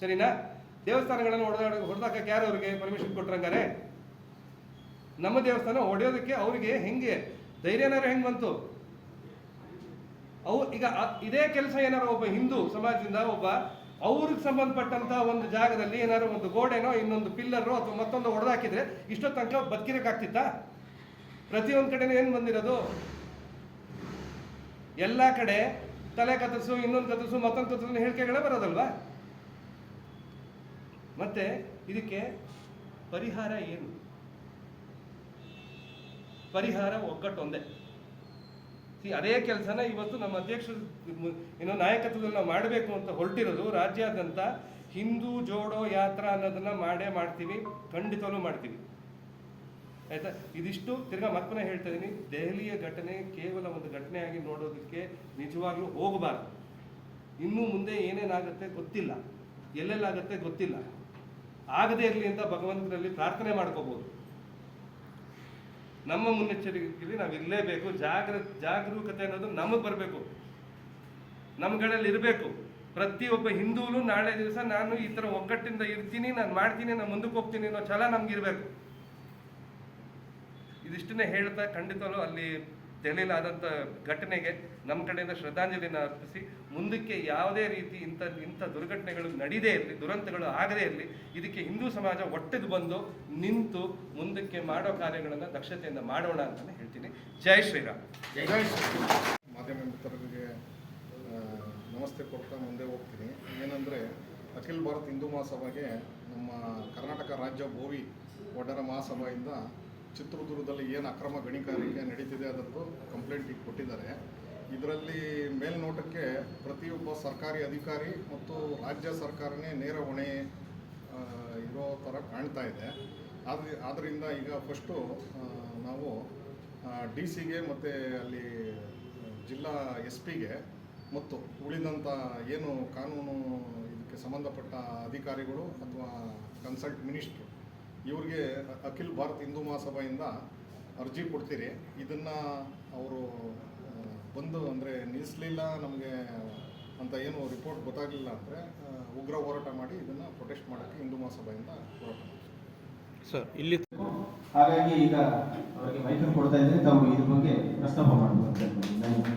ಸರಿನಾ? ದೇವಸ್ಥಾನಗಳನ್ನು ಹೊಡೆದ ಹೊಡೆದಾಕಕ್ಕೆ ಯಾರು ಅವರಿಗೆ ಪರ್ಮಿಷನ್ ಕೊಟ್ರಂಗಾರೆ ನಮ್ಮ ದೇವಸ್ಥಾನ ಹೊಡೆಯೋದಕ್ಕೆ ಅವರಿಗೆ ಹೆಂಗೆ? ಧೈರ್ಯನಾರು ಹೆಂಗೆ ಬಂತು? ಅವು ಈಗ ಇದೇ ಕೆಲಸ ಏನಾರು ಒಬ್ಬ ಹಿಂದೂ ಸಮಾಜದಿಂದ ಒಬ್ಬ ಅವ್ರಿಗೆ ಸಂಬಂಧಪಟ್ಟಂತ ಒಂದು ಜಾಗದಲ್ಲಿ ಏನಾದ್ರು ಒಂದು ಗೋಡೆನೋ ಇನ್ನೊಂದು ಪಿಲ್ಲರೋ ಅಥವಾ ಮತ್ತೊಂದು ಹೊಡೆದಾಕಿದ್ರೆ ಇಷ್ಟೋ ತನಕ ಬದುಕಿರಕ್ಕಾಗ್ತಿತ್ತ? ಪ್ರತಿಯೊಂದು ಕಡೆನೂ ಏನು ಬಂದಿರೋದು? ಎಲ್ಲ ಕಡೆ ತಲೆ ಕತ್ತರಿಸು ಇನ್ನೊಂದು ಕತ್ತರಿಸು ಮತ್ತೊಂದು ಕತ್ತರಿಸು ಹೇಳಿಕೆಗಳೇ ಬರೋದಲ್ವಾ? ಮತ್ತೆ ಇದಕ್ಕೆ ಪರಿಹಾರ ಏನು? ಪರಿಹಾರ ಒಗ್ಗಟ್ಟು ಒಂದೇ ಸಿ ಅದೇ ಕೆಲಸನ ಇವತ್ತು ನಮ್ಮ ಅಧ್ಯಕ್ಷರು ಏನೋ ನಾಯಕತ್ವದಲ್ಲಿ ನಾವು ಮಾಡಬೇಕು ಅಂತ ಹೊರಟಿರೋದು ರಾಜ್ಯಾದ್ಯಂತ ಹಿಂದೂ ಜೋಡೋ ಯಾತ್ರಾ ಅನ್ನೋದನ್ನ ಮಾಡೇ ಮಾಡ್ತೀವಿ ಖಂಡಿತವೂ ಮಾಡ್ತೀವಿ. ಆಯ್ತಾ? ಇದಿಷ್ಟು. ತಿರ್ಗಾ ಮತ್ತನೇ ಹೇಳ್ತಾ ಇದ್ದೀನಿ ದೆಹಲಿಯ ಘಟನೆ ಕೇವಲ ಒಂದು ಘಟನೆಯಾಗಿ ನೋಡೋದಕ್ಕೆ ನಿಜವಾಗ್ಲೂ ಹೋಗಬಾರ್ದು. ಇನ್ನು ಮುಂದೆ ಏನೇನಾಗುತ್ತೆ ಗೊತ್ತಿಲ್ಲ. ಎಲ್ಲೆಲ್ಲಾಗುತ್ತೆ ಗೊತ್ತಿಲ್ಲ. ಆಗದೇ ಇರಲಿ ಅಂತ ಭಗವಂತನಲ್ಲಿ ಪ್ರಾರ್ಥನೆ ಮಾಡ್ಕೋಬಹುದು ನಮ್ಮ ಮುನ್ನೆಚ್ಚರಿಕೆಯಲ್ಲಿ ನಾವು ಇರಲೇಬೇಕು. ಜಾಗ್ರ, ಜಾಗರೂಕತೆ ಅನ್ನೋದು ನಮಗೆ ಬರಬೇಕು. ನಮ್ಗಳಲ್ಲಿ ಇರಬೇಕು. ಪ್ರತಿಯೊಬ್ಬ ಹಿಂದೂಲೂ ನಾಳೆ ದಿವಸ ನಾನು ಈ ಥರ ಒಗ್ಗಟ್ಟಿಂದ ಇರ್ತೀನಿ, ನಾನು ಮಾಡ್ತೀನಿ, ನಾನು ಮುಂದಕ್ಕೆ ಹೋಗ್ತೀನಿ ಅನ್ನೋ ಛಲ ಇರಬೇಕು ಇದಿಷ್ಟನ್ನೇ ಹೇಳ್ತಾ ಖಂಡಿತವಲ್ಲೂ ಅಲ್ಲಿ ದೆಹಲಿಲಾದಂಥ ಘಟನೆಗೆ ನಮ್ಮ ಕಡೆಯಿಂದ ಶ್ರದ್ಧಾಂಜಲಿನ ಅರ್ಪಿಸಿ, ಮುಂದಕ್ಕೆ ಯಾವುದೇ ರೀತಿ ಇಂಥ ಇಂಥ ದುರ್ಘಟನೆಗಳು ನಡೀದೇ ಇರಲಿ, ದುರಂತಗಳು ಆಗದೇ ಇರಲಿ, ಇದಕ್ಕೆ ಹಿಂದೂ ಸಮಾಜ ಒಟ್ಟಿಗೆ ಬಂದು ನಿಂತು ಮುಂದಕ್ಕೆ ಮಾಡೋ ಕಾರ್ಯಗಳನ್ನು ದಕ್ಷತೆಯಿಂದ ಮಾಡೋಣ ಅಂತಲೇ ಹೇಳ್ತೀನಿ. ಜೈ ಶ್ರೀರಾಮ್. ಜೈ ಮಾಧ್ಯಮ ಮಿತ್ರರಿಗೆ ನಮಸ್ತೆ ಕೊಡ್ತಾ ಮುಂದೆ ಹೋಗ್ತೀನಿ. ಏನಂದರೆ, ಅಖಿಲ ಭಾರತ ಹಿಂದೂ ಮಹಾಸಭೆಗೆ ನಮ್ಮ ಕರ್ನಾಟಕ ರಾಜ್ಯ ಭೋವಿ ಒಡರ ಮಹಾಸಭೆಯಿಂದ ಚಿತ್ರದುರ್ಗದಲ್ಲಿ ಏನು ಅಕ್ರಮ ಗಣಿಗಾರಿಕೆ ನಡೀತಿದೆ ಅದರದ್ದು ಕಂಪ್ಲೇಂಟ್ ಈಗ ಕೊಟ್ಟಿದ್ದಾರೆ. ಇದರಲ್ಲಿ ಮೇಲ್ನೋಟಕ್ಕೆ ಪ್ರತಿಯೊಬ್ಬ ಸರ್ಕಾರಿ ಅಧಿಕಾರಿ ಮತ್ತು ರಾಜ್ಯ ಸರ್ಕಾರನೇ ನೇರ ಹೊಣೆ ಇರೋ ಥರ ಕಾಣ್ತಾ ಇದೆ. ಆದ್ರೆ ಆದ್ದರಿಂದ ಈಗ ಫಸ್ಟು ನಾವು ಡಿ ಸಿಗೆ ಮತ್ತು ಅಲ್ಲಿ ಜಿಲ್ಲಾ ಎಸ್ ಪಿಗೆ ಮತ್ತು ಉಳಿದಂಥ ಏನು ಕಾನೂನು ಇದಕ್ಕೆ ಸಂಬಂಧಪಟ್ಟ ಅಧಿಕಾರಿಗಳು ಅಥವಾ ಕನ್ಸಲ್ಟ್ ಮಿನಿಸ್ಟ್ರು ಇವ್ರಿಗೆ ಅಖಿಲ ಭಾರತ ಹಿಂದೂ ಮಹಾಸಭೆಯಿಂದ ಅರ್ಜಿ ಕೊಡ್ತೀರಿ. ಇದನ್ನು ಅವರು ಬಂದು ಅಂದರೆ ನಿಲ್ಲಿಸಲಿಲ್ಲ ನಮಗೆ ಅಂತ ಏನು ರಿಪೋರ್ಟ್ ಗೊತ್ತಾಗಲಿಲ್ಲ ಅಂದರೆ ಉಗ್ರ ಹೋರಾಟ ಮಾಡಿ ಇದನ್ನು ಪ್ರೊಟೆಸ್ಟ್ ಮಾಡೋಕ್ಕೆ ಹಿಂದೂ ಮಹಾಸಭೆಯಿಂದ ಹೋರಾಟ ಮಾಡ್ತೀವಿ. ಸರ್ ಇಲ್ಲಿ ಹಾಗಾಗಿ ಈಗ ಅವರಿಗೆ ಮೈಕ್ರೋ ಕೊಡ್ತಾ ಇದ್ರೆ ತಾವು ಇದ್ರ ಬಗ್ಗೆ ಪ್ರಸ್ತಾಪ ಮಾಡಬೇಕು